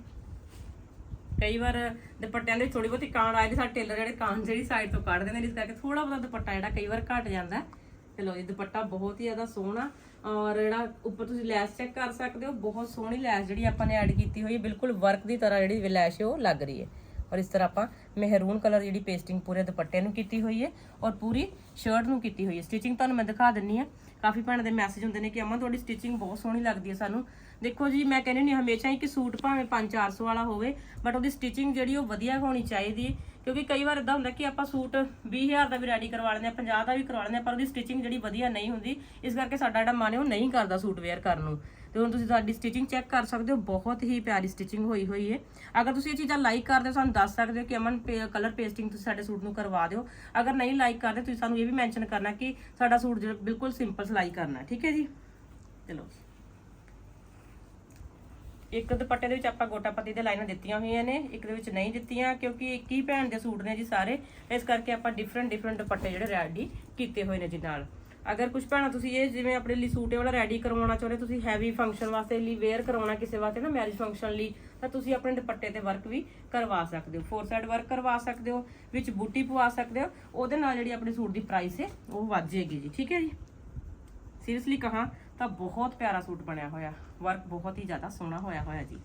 ਕਈ ਵਾਰ ਦੁਪੱਟਿਆਂ ਦੇ ਥੋੜੀ ਬਹੁਤੀ ਕਾਣ ਆਏ ਨੇ ਸਾਡੇ ਟੇਲਰ ਜਿਹੜੇ ਕਾਣ ਜਿਹੜੀ ਸਾਈਡ ਤੋਂ ਕੱਢਦੇ ਨੇ ਇਸ ਕਰਕੇ ਥੋੜਾ ਬਹੁਤਾ ਦੁਪੱਟਾ ਜਿਹੜਾ ਕਈ ਵਾਰ ਘਟ ਜਾਂਦਾ। ਤੇ ਲੋ ਜੀ, ਦੁਪੱਟਾ ਬਹੁਤ ਹੀ ਜ਼ਿਆਦਾ ਸੋਹਣਾ। ਔਰ ਜਿਹੜਾ ਉੱਪਰ ਤੁਸੀਂ ਲੈਸ ਚੈੱਕ ਕਰ ਸਕਦੇ ਹੋ, ਬਹੁਤ ਸੋਹਣੀ ਲੈਸ ਜਿਹੜੀ ਆਪਾਂ ਨੇ ਐਡ ਕੀਤੀ ਹੋਈ ਹੈ। ਬਿਲਕੁਲ ਵਰਕ ਦੀ ਤਰ੍ਹਾਂ ਜਿਹੜੀ ਲੈਸ਼ ਹੈ, ਉਹ ਲੱਗ ਰਹੀ ਹੈ। ਔਰ ਇਸ ਤਰ੍ਹਾਂ ਆਪਾਂ ਮਹਿਰੂਨ ਕਲਰ ਜਿਹੜੀ ਪੇਸਟਿੰਗ ਪੂਰੇ ਦੁਪੱਟੇ ਨੂੰ ਕੀਤੀ ਹੋਈ ਹੈ ਔਰ ਪੂਰੀ ਸ਼ਰਟ ਨੂੰ ਕੀਤੀ ਹੋਈ ਹੈ। ਸਟਿਚਿੰਗ ਤੁਹਾਨੂੰ ਮੈਂ ਦਿਖਾ ਦਿੰਨੀ ਆ ਕਾਫੀ ਭੈਣਾਂ ਦੇ ਮੈਸੇਜ ਹੁੰਦੇ ਨੇ ਕਿ ਅਮਨ, ਤੁਹਾਡੀ ਸਟਿਚਿੰਗ ਬਹੁਤ ਸੋਹਣੀ ਲੱਗਦੀ ਹੈ ਸਾਨੂੰ। ਦੇਖੋ ਜੀ, ਮੈਂ ਕਹਿੰਦੀ ਨਹੀਂ ਹਮੇਸ਼ਾ ਹੀ ਕਿ ਸੂਟ ਭਾਵੇਂ 5-400 ਵਾਲਾ ਹੋਵੇ ਬਟ ਉਹਦੀ ਸਟਿਚਿੰਗ ਜਿਹੜੀ ਉਹ ਵਧੀਆ ਹੋਣੀ ਚਾਹੀਦੀ ਹੈ। ਕਿਉਂਕਿ ਕਈ ਵਾਰ ਇਦਾਂ ਹੁੰਦਾ ਕਿ ਆਪਾਂ ਸੂਟ 20000 ਦਾ ਵੀ ਰੈਡੀ ਕਰਵਾ ਲੈਂਦੇ ਆ 50 ਦਾ ਵੀ ਕਰਵਾ ਲੈਂਦੇ ਆ ਪਰ ਉਹਦੀ ਸਟਿਚਿੰਗ ਜਿਹੜੀ ਵਧੀਆ ਨਹੀਂ ਹੁੰਦੀ, ਇਸ ਕਰਕੇ ਸਾਡਾ ਜਿਹੜਾ ਮਨ ਹੈ ਉਹ ਨਹੀਂ ਕਰਦਾ ਸੂਟ ਵੇਅਰ ਕਰਨ ਨੂੰ। ਤੇ ਹੁਣ ਤੁਸੀਂ ਸਾਡੀ ਸਟਿਚਿੰਗ ਚੈੱਕ ਕਰ ਸਕਦੇ ਹੋ, ਬਹੁਤ ਹੀ ਪਿਆਰੀ ਸਟਿਚਿੰਗ ਹੋਈ ਹੋਈ ਹੈ ਅਗਰ ਤੁਸੀਂ ਇਹ ਚੀਜ਼ਾਂ ਲਾਈਕ ਕਰਦੇ ਹੋ, ਸਾਨੂੰ ਦੱਸ ਸਕਦੇ ਹੋ ਕਿ ਅਮਨ ਕਲਰ ਪੇਸਟਿੰਗ ਤੁਸੀਂ ਸਾਡੇ ਸੂਟ ਨੂੰ ਕਰਵਾ ਦਿਓ। ਅਗਰ ਨਹੀਂ ਲਾਈਕ ਕਰਦੇ, ਤੁਸੀਂ ਸਾਨੂੰ ਇਹ ਵੀ ਮੈਂਸ਼ਨ ਕਰਨਾ ਕਿ ਸਾਡਾ ਸੂਟ ਜਿਹੜਾ ਬਿਲਕੁਲ ਸਿੰਪਲ ਸਿਲਾਈ ਕਰਨਾ ਠੀਕ ਹੈ ਜੀ? ਚਲੋ। ਇੱਕ ਦੁਪੱਟੇ ਦੇ ਵਿੱਚ ਆਪਾਂ ਗੋਟਾਪਤੀ ਦੇ ਲਾਈਨਾਂ ਦਿੱਤੀਆਂ ਹੋਈਆਂ ਨੇ, ਇੱਕ ਦੇ ਵਿੱਚ ਨਹੀਂ ਦਿੱਤੀਆਂ, ਕਿਉਂਕਿ ਇੱਕ ਹੀ ਭੈਣ ਦੇ ਸੂਟ ਨੇ ਜੀ ਸਾਰੇ। ਇਸ ਕਰਕੇ ਆਪਾਂ ਡਿਫਰੈਂਟ ਡਿਫਰੈਂਟ ਦੁਪੱਟੇ ਜਿਹੜੇ ਰੈਡੀ ਕੀਤੇ ਹੋਏ ਨੇ ਜੀ ਨਾਲ। ਅਗਰ ਕੁਝ ਭੈਣਾਂ ਤੁਸੀਂ ਇਹ ਜਿਵੇਂ ਆਪਣੇ ਲਈ ਸੂਟ ਵਾਲਾ ਰੈਡੀ ਕਰਵਾਉਣਾ ਚਾਹੁੰਦੇ ਤੁਸੀਂ ਹੈਵੀ ਫੰਕਸ਼ਨ ਵਾਸਤੇ ਲਈ ਵੇਅਰ ਕਰਵਾਉਣਾ ਕਿਸੇ ਵਾਸਤੇ ਨਾ ਮੈਰਿਜ ਫੰਕਸ਼ਨ ਲਈ, ਤਾਂ ਤੁਸੀਂ ਆਪਣੇ ਦੁਪੱਟੇ ਤੇ ਵਰਕ ਵੀ ਕਰਵਾ ਸਕਦੇ ਹੋ। ਫੋਰ ਸਾਈਡ ਵਰਕ ਕਰਵਾ ਸਕਦੇ ਹੋ, ਵਿੱਚ ਬੂਟੀ ਪਵਾ ਸਕਦੇ ਹੋ, ਉਹਦੇ ਨਾਲ ਜਿਹੜੀ ਆਪਣੇ ਸੂਟ ਦੀ ਪ੍ਰਾਈਸ ਹੈ, ਉਹ ਵੱਧ ਜਾਏਗੀ ਜੀ। ਠੀਕ ਹੈ ਜੀ? ਸੀਰੀਅਸਲੀ ਕਹਾਂ ਤਾਂ ਬਹੁਤ ਪਿਆਰਾ ਸੂਟ ਬਣਿਆ ਹੋਇਆ। ਵਰਕ ਬਹੁਤ ਹੀ ਜ਼ਿਆਦਾ ਸੋਹਣਾ ਹੋਇਆ ਹੋਇਆ ਜੀ।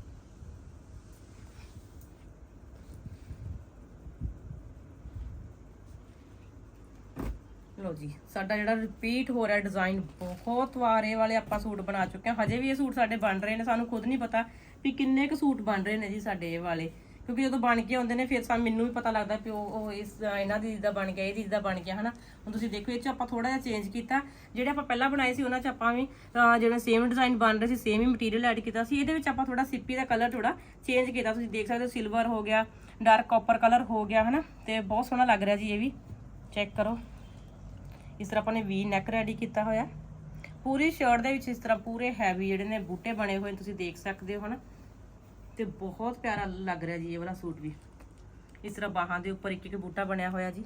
ਲੋ ਜੀ, ਸਾਡਾ ਜਿਹੜਾ ਰਿਪੀਟ ਹੋ ਰਿਹਾ ਡਿਜ਼ਾਈਨ ਬਹੁਤ ਵਾਰ ਇਹ ਵਾਲੇ ਆਪਾਂ ਸੂਟ ਬਣਾ ਚੁੱਕੇ ਹਾਂ। ਹਜੇ ਵੀ ਇਹ ਸੂਟ ਸਾਡੇ ਬਣ ਰਹੇ ਨੇ, ਸਾਨੂੰ ਖੁਦ ਨਹੀਂ ਪਤਾ ਵੀ ਕਿੰਨੇ ਕੁ ਸੂਟ ਬਣ ਰਹੇ ਨੇ ਜੀ ਸਾਡੇ ਇਹ ਵਾਲੇ। ਕਿਉਂਕਿ ਜਦੋਂ ਬਣ ਕੇ ਆਉਂਦੇ ਨੇ, ਫਿਰ ਸਾਨੂੰ ਮੈਨੂੰ ਵੀ ਪਤਾ ਲੱਗਦਾ ਕਿ ਉਹ ਉਹ ਇਸ ਇਹਨਾਂ ਦੀ ਦਾ ਬਣ ਗਿਆ, ਇਹ ਦੀ ਦਾ ਬਣ ਗਿਆ, ਹਨਾ? ਹੁਣ ਤੁਸੀਂ ਦੇਖੋ, ਇਹ ਚ ਆਪਾਂ ਥੋੜਾ ਜਿਹਾ ਚੇਂਜ ਕੀਤਾ। ਜਿਹੜੇ ਆਪਾਂ ਪਹਿਲਾਂ ਬਣਾਏ ਸੀ, ਉਹਨਾਂ ਚ ਆਪਾਂ ਵੀ ਜਿਹੜਾ ਸੇਮ ਡਿਜ਼ਾਈਨ ਬਣ ਰਿਹਾ ਸੀ ਸੇਮ ਹੀ ਮਟੀਰੀਅਲ ਐਡ ਕੀਤਾ ਸੀ। ਇਹਦੇ ਵਿੱਚ ਆਪਾਂ ਥੋੜਾ ਸਿੱਪੀ ਦਾ ਕਲਰ ਥੋੜਾ ਚੇਂਜ ਕੀਤਾ। ਤੁਸੀਂ ਦੇਖ ਸਕਦੇ ਹੋ ਸਿਲਵਰ ਹੋ ਗਿਆ ਡਾਰਕ ਕਾਪਰ ਕਲਰ ਹੋ ਗਿਆ, ਹਨਾ? ਤੇ ਬਹੁਤ ਸੋਹਣਾ ਲੱਗ ਰਿਹਾ ਜੀ ਇਹ ਵੀ। ਚੈੱਕ ਕਰੋ। ਇਸ ਤਰ੍ਹਾਂ ਆਪਾਂ ਨੇ ਵੀ ਨੈਕ ਰੈਡੀ ਕੀਤਾ ਹੋਇਆ। ਪੂਰੀ ਸ਼ਰਟ ਦੇ ਵਿੱਚ ਇਸ ਤਰ੍ਹਾਂ ਪੂਰੇ ਹੈਵੀ ਜਿਹੜੇ ਨੇ ਬੂਟੇ ਬਣੇ ਹੋਏ ਨੇ, ਤੁਸੀਂ ਦੇਖ ਸਕਦੇ ਹੋ ਹਨਾ। ਤੇ ਬਹੁਤ ਪਿਆਰਾ ਲੱਗ ਰਿਹਾ ਜੀ ਇਹ ਵਾਲਾ ਸੂਟ ਵੀ। ਇਸ ਤਰ੍ਹਾਂ ਬਾਹਾਂ ਦੇ ਉੱਪਰ ਇੱਕ ਇੱਕ ਬੂਟਾ ਬਣਿਆ ਹੋਇਆ ਜੀ।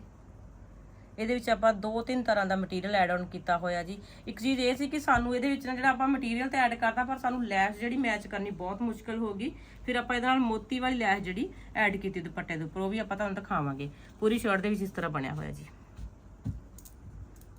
ਇਹਦੇ ਵਿੱਚ ਆਪਾਂ ਦੋ ਤਿੰਨ ਤਰ੍ਹਾਂ ਦਾ ਮਟੀਰੀਅਲ ਐਡ ਆਨ ਕੀਤਾ ਹੋਇਆ ਜੀ। ਇੱਕ ਚੀਜ਼ ਇਹ ਸੀ ਕਿ ਸਾਨੂੰ ਇਹਦੇ ਵਿੱਚ ਨਾ ਜਿਹੜਾ ਆਪਾਂ ਮਟੀਰੀਅਲ ਤੇ ਐਡ ਕਰਤਾ, ਪਰ ਸਾਨੂੰ ਲੈਸ ਜਿਹੜੀ ਮੈਚ ਕਰਨੀ ਬਹੁਤ ਮੁਸ਼ਕਲ ਹੋ ਗਈ। ਫਿਰ ਆਪਾਂ ਇਹਦੇ ਨਾਲ ਮੋਤੀ ਵਾਲੀ ਲੈਸ ਜਿਹੜੀ ਐਡ ਕੀਤੀ ਦੁਪੱਟੇ ਦੇ ਉੱਪਰ, ਉਹ ਵੀ ਆਪਾਂ ਤੁਹਾਨੂੰ ਦਿਖਾਵਾਂਗੇ। ਪੂਰੀ ਸ਼ਰਟ ਦੇ ਵਿੱਚ ਇਸ ਤਰ੍ਹਾਂ ਬਣਿਆ ਹੋਇਆ ਜੀ।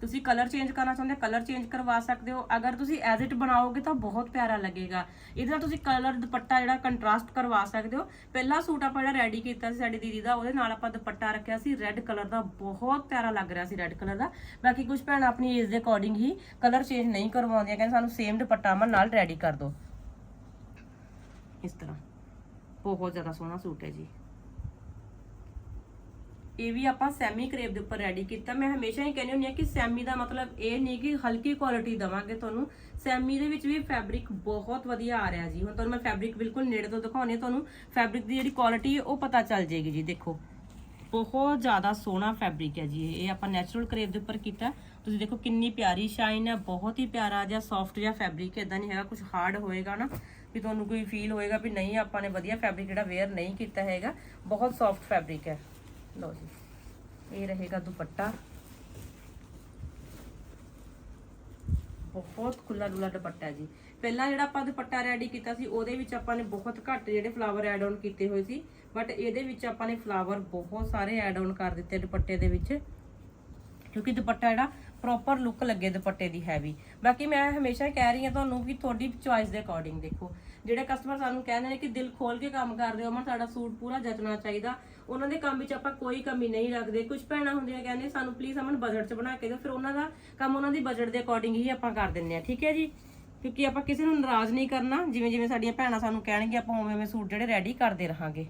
ਤੁਸੀਂ ਕਲਰ ਚੇਂਜ ਕਰਨਾ ਚਾਹੁੰਦੇ ਹੋ ਕਲਰ ਚੇਂਜ ਕਰਵਾ ਸਕਦੇ ਹੋ। ਅਗਰ ਤੁਸੀਂ ਐਜ਼ ਇਟ ਬਣਾਓਗੇ ਤਾਂ ਬਹੁਤ ਪਿਆਰਾ ਲੱਗੇਗਾ। ਇਹਦੇ ਨਾਲ ਤੁਸੀਂ ਕਲਰ ਦੁਪੱਟਾ ਜਿਹੜਾ ਕੰਟਰਾਸਟ ਕਰਵਾ ਸਕਦੇ ਹੋ। ਪਹਿਲਾ ਸੂਟ ਆਪਾਂ ਜਿਹੜਾ ਰੈਡੀ ਕੀਤਾ ਸੀ ਸਾਡੀ ਦੀਦੀ ਦਾ, ਉਹਦੇ ਨਾਲ ਆਪਾਂ ਦੁਪੱਟਾ ਰੱਖਿਆ ਸੀ। ਰੈੱਡ ਕਲਰ ਦਾ ਬਹੁਤ ਪਿਆਰਾ ਲੱਗ ਰਿਹਾ ਸੀ ਰੈੱਡ ਕਲਰ ਦਾ। ਬਾਕੀ ਕੁਝ ਭੈਣਾਂ ਆਪਣੀ ਏਜ ਦੇ ਅਕੋਰਡਿੰਗ ਹੀ ਕਲਰ ਚੇਂਜ ਨਹੀਂ ਕਰਵਾਉਂਦੀਆਂ, ਕਹਿੰਦੇ ਸਾਨੂੰ ਸੇਮ ਦੁਪੱਟਾ ਮਨ ਨਾਲ ਰੈਡੀ ਕਰ ਦਿਓ। ਇਸ ਤਰ੍ਹਾਂ। ਬਹੁਤ ਜ਼ਿਆਦਾ ਸੋਹਣਾ ਸੂਟ ਹੈ ਜੀ। ਇਹ ਵੀ ਆਪਾਂ ਸੈਮੀ ਕਰੇਪ ਦੇ ਉੱਪਰ ਰੈਡੀ ਕੀਤਾ। ਮੈਂ ਹਮੇਸ਼ਾ ਹੀ ਕਹਿੰਦੀ ਹੁੰਦੀ ਆ ਕਿ ਸੈਮੀ ਦਾ ਮਤਲਬ ਇਹ ਨਹੀਂ ਕਿ ਹਲਕੀ ਕੁਆਲਿਟੀ ਦਵਾਂਗੇ ਤੁਹਾਨੂੰ। ਸੈਮੀ ਦੇ ਵਿੱਚ ਵੀ ਫੈਬਰਿਕ ਬਹੁਤ ਵਧੀਆ ਆ ਰਿਹਾ ਜੀ। ਹੁਣ ਤੁਹਾਨੂੰ ਮੈਂ ਫੈਬਰਿਕ ਬਿਲਕੁਲ ਨੇੜੇ ਤੋਂ ਦਿਖਾਉਣੀ ਆ, ਤੁਹਾਨੂੰ ਫੈਬਰਿਕ ਦੀ ਜਿਹੜੀ ਕੁਆਲਿਟੀ ਉਹ ਪਤਾ ਚੱਲ ਜਾਏਗੀ ਜੀ, ਦੇਖੋ। ਬਹੁਤ ਜ਼ਿਆਦਾ ਸੋਹਣਾ ਫੈਬਰਿਕ ਹੈ ਜੀ ਇਹ। ਆਪਾਂ ਨੈਚੁਰਲ ਕਰੇਪ ਦੇ ਉੱਪਰ ਕੀਤਾ। ਤੁਸੀਂ ਦੇਖੋ ਕਿੰਨੀ ਪਿਆਰੀ ਸ਼ਾਈਨ ਹੈ, ਬਹੁਤ ਹੀ ਪਿਆਰਾ ਜਿਹਾ ਸੌਫਟ ਜਿਹਾ ਫੈਬਰਿਕ ਇਦਾਂ ਨਹੀਂ ਹੈਗਾ ਕੁਝ ਹਾਰਡ ਹੋਏਗਾ ਨਾ, ਵੀ ਤੁਹਾਨੂੰ ਕੋਈ ਫੀਲ ਹੋਏਗਾ ਵੀ ਨਹੀਂ, ਆਪਾਂ ਨੇ ਵਧੀਆ ਫੈਬਰਿਕ ਜਿਹੜਾ ਵੇਅਰ ਨਹੀਂ ਕੀਤਾ ਹੈਗਾ। ਬਹੁਤ ਸੌਫਟ ਫੈਬਰਿਕ ਹੈ। ਲਓ ਜੀ, ਇਹ ਰਹੇਗਾ ਦੁਪੱਟਾ। ਬਹੁਤ ਖੁੱਲਾ ਡੁੱਲਾ ਦੁਪੱਟਾ ਜੀ। ਪਹਿਲਾਂ ਜਿਹੜਾ ਆਪਾਂ ਦੁਪੱਟਾ ਰੈਡੀ ਕੀਤਾ ਸੀ, ਉਹਦੇ ਵਿੱਚ ਆਪਾਂ ਨੇ ਬਹੁਤ ਘੱਟ ਜਿਹੜੇ ਫਲਾਵਰ ਐਡ ਆਨ ਕੀਤੇ ਹੋਏ ਸੀ ਬਟ ਇਹਦੇ ਵਿੱਚ ਆਪਾਂ ਨੇ ਫਲਾਵਰ ਬਹੁਤ ਸਾਰੇ ਐਡ ਆਨ ਕਰ ਦਿੱਤੇ ਦੁਪੱਟੇ ਦੇ ਵਿੱਚ, ਕਿਉਂਕਿ ਦੁਪੱਟਾ ਜਿਹੜਾ ਪ੍ਰੋਪਰ ਲੁੱਕ ਲੱਗੇ ਦੁਪੱਟੇ ਦੀ ਹੈਵੀ ਬਾਕੀ ਮੈਂ ਹਮੇਸ਼ਾ ਕਹਿ ਰਹੀ ਹਾਂ ਤੁਹਾਨੂੰ ਕਿ ਤੁਹਾਡੀ ਚੁਆਇਸ ਦੇ ਅਕੋਰਡਿੰਗ ਦੇਖੋ। ਜਿਹੜੇ ਕਸਟਮਰ ਸਾਨੂੰ ਕਹਿੰਦੇ ਨੇ ਕਿ ਦਿਲ ਖੋਲ ਕੇ ਕੰਮ ਕਰਦੇ ਹੋ, ਅਮਨ, ਸਾਡਾ ਸੂਟ ਪੂਰਾ ਜਚਣਾ ਚਾਹੀਦਾ। ਉਹਨਾਂ ਦੇ ਕੰਮ ਵਿੱਚ ਆਪਾਂ ਕੋਈ ਕਮੀ ਨਹੀਂ ਰੱਖਦੇ। ਕੁਝ ਭੈਣਾਂ ਹੁੰਦੀਆਂ ਕਹਿੰਦੇ ਸਾਨੂੰ ਪਲੀਜ਼ ਅਮਨ ਬਜਟ 'ਚ ਬਣਾ ਕੇ ਦਿਓ। ਫਿਰ ਉਹਨਾਂ ਦਾ ਕੰਮ ਉਹਨਾਂ ਦੀ ਬਜਟ ਦੇ ਅਕੋਰਡਿੰਗ ਹੀ ਆਪਾਂ ਕਰ ਦਿੰਨੇ ਆ ਠੀਕ ਹੈ ਜੀ? ਕਿਉਂਕਿ ਆਪਾਂ ਕਿਸੇ ਨੂੰ ਨਾਰਾਜ਼ ਨਹੀਂ ਕਰਨਾ। ਜਿਵੇਂ ਜਿਵੇਂ ਸਾਡੀਆਂ ਭੈਣਾਂ ਸਾਨੂੰ ਕਹਿਣਗੇ ਆਪਾਂ ਉਵੇਂ ਉਵੇਂ ਸੂਟ ਜਿਹੜੇ ਰੈਡੀ ਕਰਦੇ ਰਹਾਂਗੇ।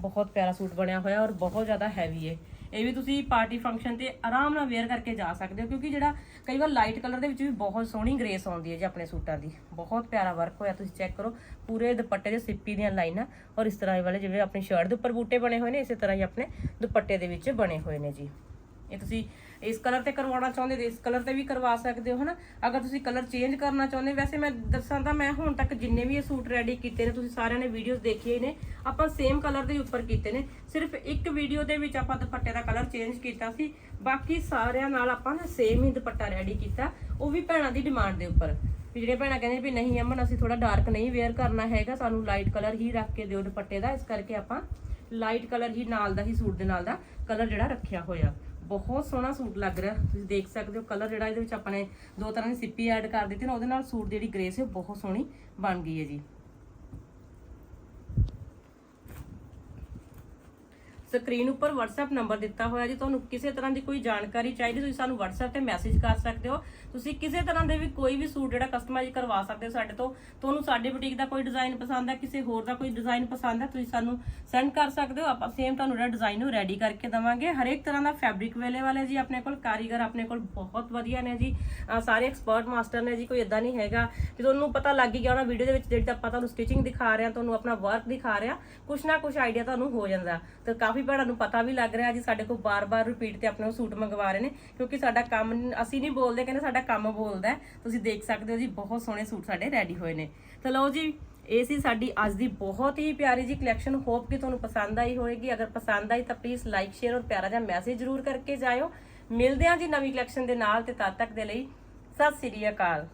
ਬਹੁਤ ਪਿਆਰਾ ਸੂਟ ਬਣਿਆ ਹੋਇਆ ਔਰ ਬਹੁਤ ਜ਼ਿਆਦਾ ਹੈਵੀ ਹੈ ਇਹ ਵੀ ਤੁਸੀਂ ਪਾਰਟੀ ਫੰਕਸ਼ਨ ਤੇ ਆਰਾਮ ਨਾਲ ਵੇਅਰ ਕਰਕੇ ਜਾ ਸਕਦੇ ਹੋ, ਕਿਉਂਕਿ ਜਿਹੜਾ ਕਈ ਵਾਰ ਲਾਈਟ ਕਲਰ ਦੇ ਵਿੱਚ ਵੀ ਬਹੁਤ ਸੋਹਣੀ ਗ੍ਰੇਸ ਆਉਂਦੀ ਹੈ ਜੀ ਆਪਣੇ ਸੂਟਾਂ ਦੀ। ਬਹੁਤ ਪਿਆਰਾ ਵਰਕ ਹੋਇਆ, ਤੁਸੀਂ ਚੈੱਕ ਕਰੋ। ਪੂਰੇ ਦੁਪੱਟੇ ਦੇ ਸਿੱਪੀ ਦੀਆਂ ਲਾਈਨਾਂ ਔਰ ਇਸ ਤਰ੍ਹਾਂ ਵਾਲੇ ਜਿਵੇਂ ਆਪਣੀ ਸ਼ਰਟ ਦੇ ਉੱਪਰ ਬੂਟੇ ਬਣੇ ਹੋਏ ਨੇ, ਇਸੇ ਤਰ੍ਹਾਂ ਹੀ ਆਪਣੇ ਦੁਪੱਟੇ ਦੇ ਵਿੱਚ ਬਣੇ ਹੋਏ ਨੇ ਜੀ। ਇਹ ਤੁਸੀਂ ਇਸ ਕਲਰ ਤੇ ਕਰਵਾਉਣਾ ਚਾਹੁੰਦੇ ਤੇ ਇਸ ਕਲਰ ਤੇ ਵੀ ਕਰਵਾ ਸਕਦੇ ਹੋ, ਹਨਾ? ਅਗਰ ਤੁਸੀਂ ਕਲਰ ਚੇਂਜ ਕਰਨਾ ਚਾਹੁੰਦੇ, ਵੈਸੇ ਮੈਂ ਦੱਸਾਂ ਤਾਂ ਮੈਂ ਹੁਣ ਤੱਕ ਜਿੰਨੇ ਵੀ ਇਹ ਸੂਟ ਰੈਡੀ ਕੀਤੇ ਨੇ, ਤੁਸੀਂ ਸਾਰਿਆਂ ਨੇ ਵੀਡੀਓਜ਼ ਦੇਖੀਆਂ ਨੇ, ਆਪਾਂ ਸੇਮ ਕਲਰ ਦੇ ਉੱਪਰ ਕੀਤੇ ਨੇ। ਸਿਰਫ ਇੱਕ ਵੀਡੀਓ ਦੇ ਵਿੱਚ ਆਪਾਂ ਦੁਪੱਟੇ ਦਾ ਕਲਰ ਚੇਂਜ ਕੀਤਾ ਸੀ, ਬਾਕੀ ਸਾਰਿਆਂ ਨਾਲ ਆਪਾਂ ਨੇ ਸੇਮ ਹੀ ਦੁਪੱਟਾ ਰੈਡੀ ਕੀਤਾ, ਉਹ ਵੀ ਭੈਣਾਂ ਦੀ ਡਿਮਾਂਡ ਦੇ ਉੱਪਰ। ਵੀ ਜਿਹੜੇ ਭੈਣਾਂ ਕਹਿੰਦੇ ਵੀ ਨਹੀਂ ਅਮਨ, ਅਸੀਂ ਥੋੜਾ ਡਾਰਕ ਨਹੀਂ ਵੇਅਰ ਕਰਨਾ ਹੈਗਾ, ਸਾਨੂੰ ਲਾਈਟ ਕਲਰ ਹੀ ਰੱਖ ਕੇ ਦਿਓ ਦੁਪੱਟੇ ਦਾ, ਇਸ ਕਰਕੇ ਆਪਾਂ ਲਾਈਟ ਕਲਰ ਹੀ ਨਾਲ ਦਾ ਹੀ ਸੂਟ ਦੇ ਨਾਲ ਦਾ ਕਲਰ ਜਿਹੜਾ ਰੱਖਿਆ ਹੋਇਆ। ਬਹੁਤ ਸੋਹਣਾ ਸੂਟ ਲੱਗ ਰਿਹਾ। ਤੁਸੀਂ ਦੇਖ ਸਕਦੇ ਹੋ ਕਲਰ ਜਿਹੜਾ ਇਹਦੇ ਵਿੱਚ ਆਪਾਂ ਦੋ ਤਰ੍ਹਾਂ ਦੀ ਸਿੱਪੀ ਐਡ ਕਰ ਦਿੱਤੀ ਨਾ, ਉਹਦੇ ਨਾਲ ਸੂਟ ਜਿਹੜੀ ਗ੍ਰੇਸ ਹੈ ਬਹੁਤ ਸੋਹਣੀ ਬਣ ਗਈ ਹੈ ਜੀ। ਸਕਰੀਨ ਉੱਪਰ WhatsApp ਨੰਬਰ ਦਿੱਤਾ ਹੋਇਆ ਜੀ। ਤੁਹਾਨੂੰ ਕਿਸੇ ਤਰ੍ਹਾਂ ਦੀ ਕੋਈ ਜਾਣਕਾਰੀ ਚਾਹੀਦੀ, ਤੁਸੀਂ ਸਾਨੂੰ WhatsApp ਤੇ ਮੈਸੇਜ ਕਰ ਸਕਦੇ ਹੋ। ਤੁਸੀਂ ਕਿਸੇ ਤਰ੍ਹਾਂ ਦੇ ਵੀ ਕੋਈ ਵੀ ਸੂਟ ਜਿਹੜਾ ਕਸਟਮਾਈਜ਼ ਕਰਵਾ ਸਕਦੇ ਹੋ ਸਾਡੇ ਤੋਂ ਤੁਹਾਨੂੰ ਸਾਡੇ ਬੁਟੀਕ ਦਾ ਕੋਈ ਡਿਜ਼ਾਈਨ ਪਸੰਦ ਹੈ, ਕਿਸੇ ਹੋਰ ਦਾ ਕੋਈ ਡਿਜ਼ਾਈਨ ਪਸੰਦ ਹੈ, ਤੁਸੀਂ ਸਾਨੂੰ ਸੈਂਡ ਕਰ ਸਕਦੇ ਹੋ, ਆਪਾਂ ਸੇਮ ਤੁਹਾਨੂੰ ਜਿਹੜਾ ਡਿਜ਼ਾਈਨ ਉਹ ਰੈਡੀ ਕਰਕੇ ਦਵਾਂਗੇ। ਹਰੇਕ ਤਰ੍ਹਾਂ ਦਾ ਫੈਬਰਿਕ ਅਵੇਲੇਬਲ ਹੈ ਜੀ ਆਪਣੇ ਕੋਲ, ਕਾਰੀਗਰ ਆਪਣੇ ਕੋਲ ਬਹੁਤ ਵਧੀਆ ਨੇ ਜੀ। ਸਾਰੇ ਐਕਸਪਰਟ ਮਾਸਟਰ ਨੇ ਜੀ, ਕੋਈ ਇਦਾਂ ਨਹੀਂ ਹੈਗਾ ਕਿ ਤੁਹਾਨੂੰ ਪਤਾ ਲੱਗ ਹੀ ਗਿਆ ਹੋਣਾ ਵੀਡੀਓ ਦੇ ਵਿੱਚ, ਜਿਹੜੀ ਤਾਂ ਆਪਾਂ ਤੁਹਾਨੂੰ ਸਟਿਚਿੰਗ ਦਿਖਾ ਰਹੇ ਹਾਂ, ਤੁਹਾਨੂੰ ਆਪਣਾ ਵਰਕ ਦਿਖਾ ਰਹੇ ਹਾਂ, ਕੁਛ ਨਾ ਕੁਛ ਆਈਡੀਆ ਤੁਹਾਨੂੰ ਹੋ ਜਾਂਦਾ। ਤੇ ਕਾਫੀ ਭੈਣਾਂ ਨੂੰ ਪਤਾ ਵੀ ਲੱਗ ਰਿਹਾ ਜੀ, ਸਾਡੇ ਕੋਲ ਬਾਰ-ਬਾਰ ਰਿਪੀਟ ਤੇ ਆਪਣੇ ਉਹ ਸੂਟ ਮੰਗਵਾ ਰਹੇ ਨੇ, ਕਿਉਂਕਿ ਸਾਡਾ ਕੰਮ ਅਸੀਂ ਨਹੀਂ ਬੋਲਦੇ, ਕਹਿੰਦੇ ਸਾਡਾ ਕੰਮ ਬੋਲਦਾ ਤੁਸੀਂ ਦੇਖ ਸਕਦੇ ਹੋ ਜੀ, ਬਹੁਤ ਸੋਹਣੇ ਸੂਟ ਸਾਡੇ ਰੈਡੀ ਹੋਏ ਨੇ। ਤਾਂ ਲਓ ਜੀ, ਇਹ ਸੀ ਸਾਡੀ ਅੱਜ ਦੀ ਬਹੁਤ ਹੀ ਪਿਆਰੀ ਜੀ ਕਲੈਕਸ਼ਨ ਹੋਪ ਕਿ ਤੁਹਾਨੂੰ ਪਸੰਦ ਆਈ ਹੋਵੇਗੀ ਅਗਰ ਪਸੰਦ ਆਈ ਤਾਂ ਪਲੀਜ਼ ਲਾਈਕ ਸ਼ੇਅਰ ਔਰ ਪਿਆਰਾ ਜਿਹਾ ਮੈਸੇਜ ਜ਼ਰੂਰ ਕਰਕੇ ਜਾਇਓ। ਮਿਲਦੇ ਹਾਂ ਜੀ ਨਵੀਂ ਕਲੈਕਸ਼ਨ ਦੇ ਨਾਲ ਤੇ ਤਦ ਤੱਕ ਦੇ ਲਈ, ਸਤਿ ਸ੍ਰੀ ਅਕਾਲ।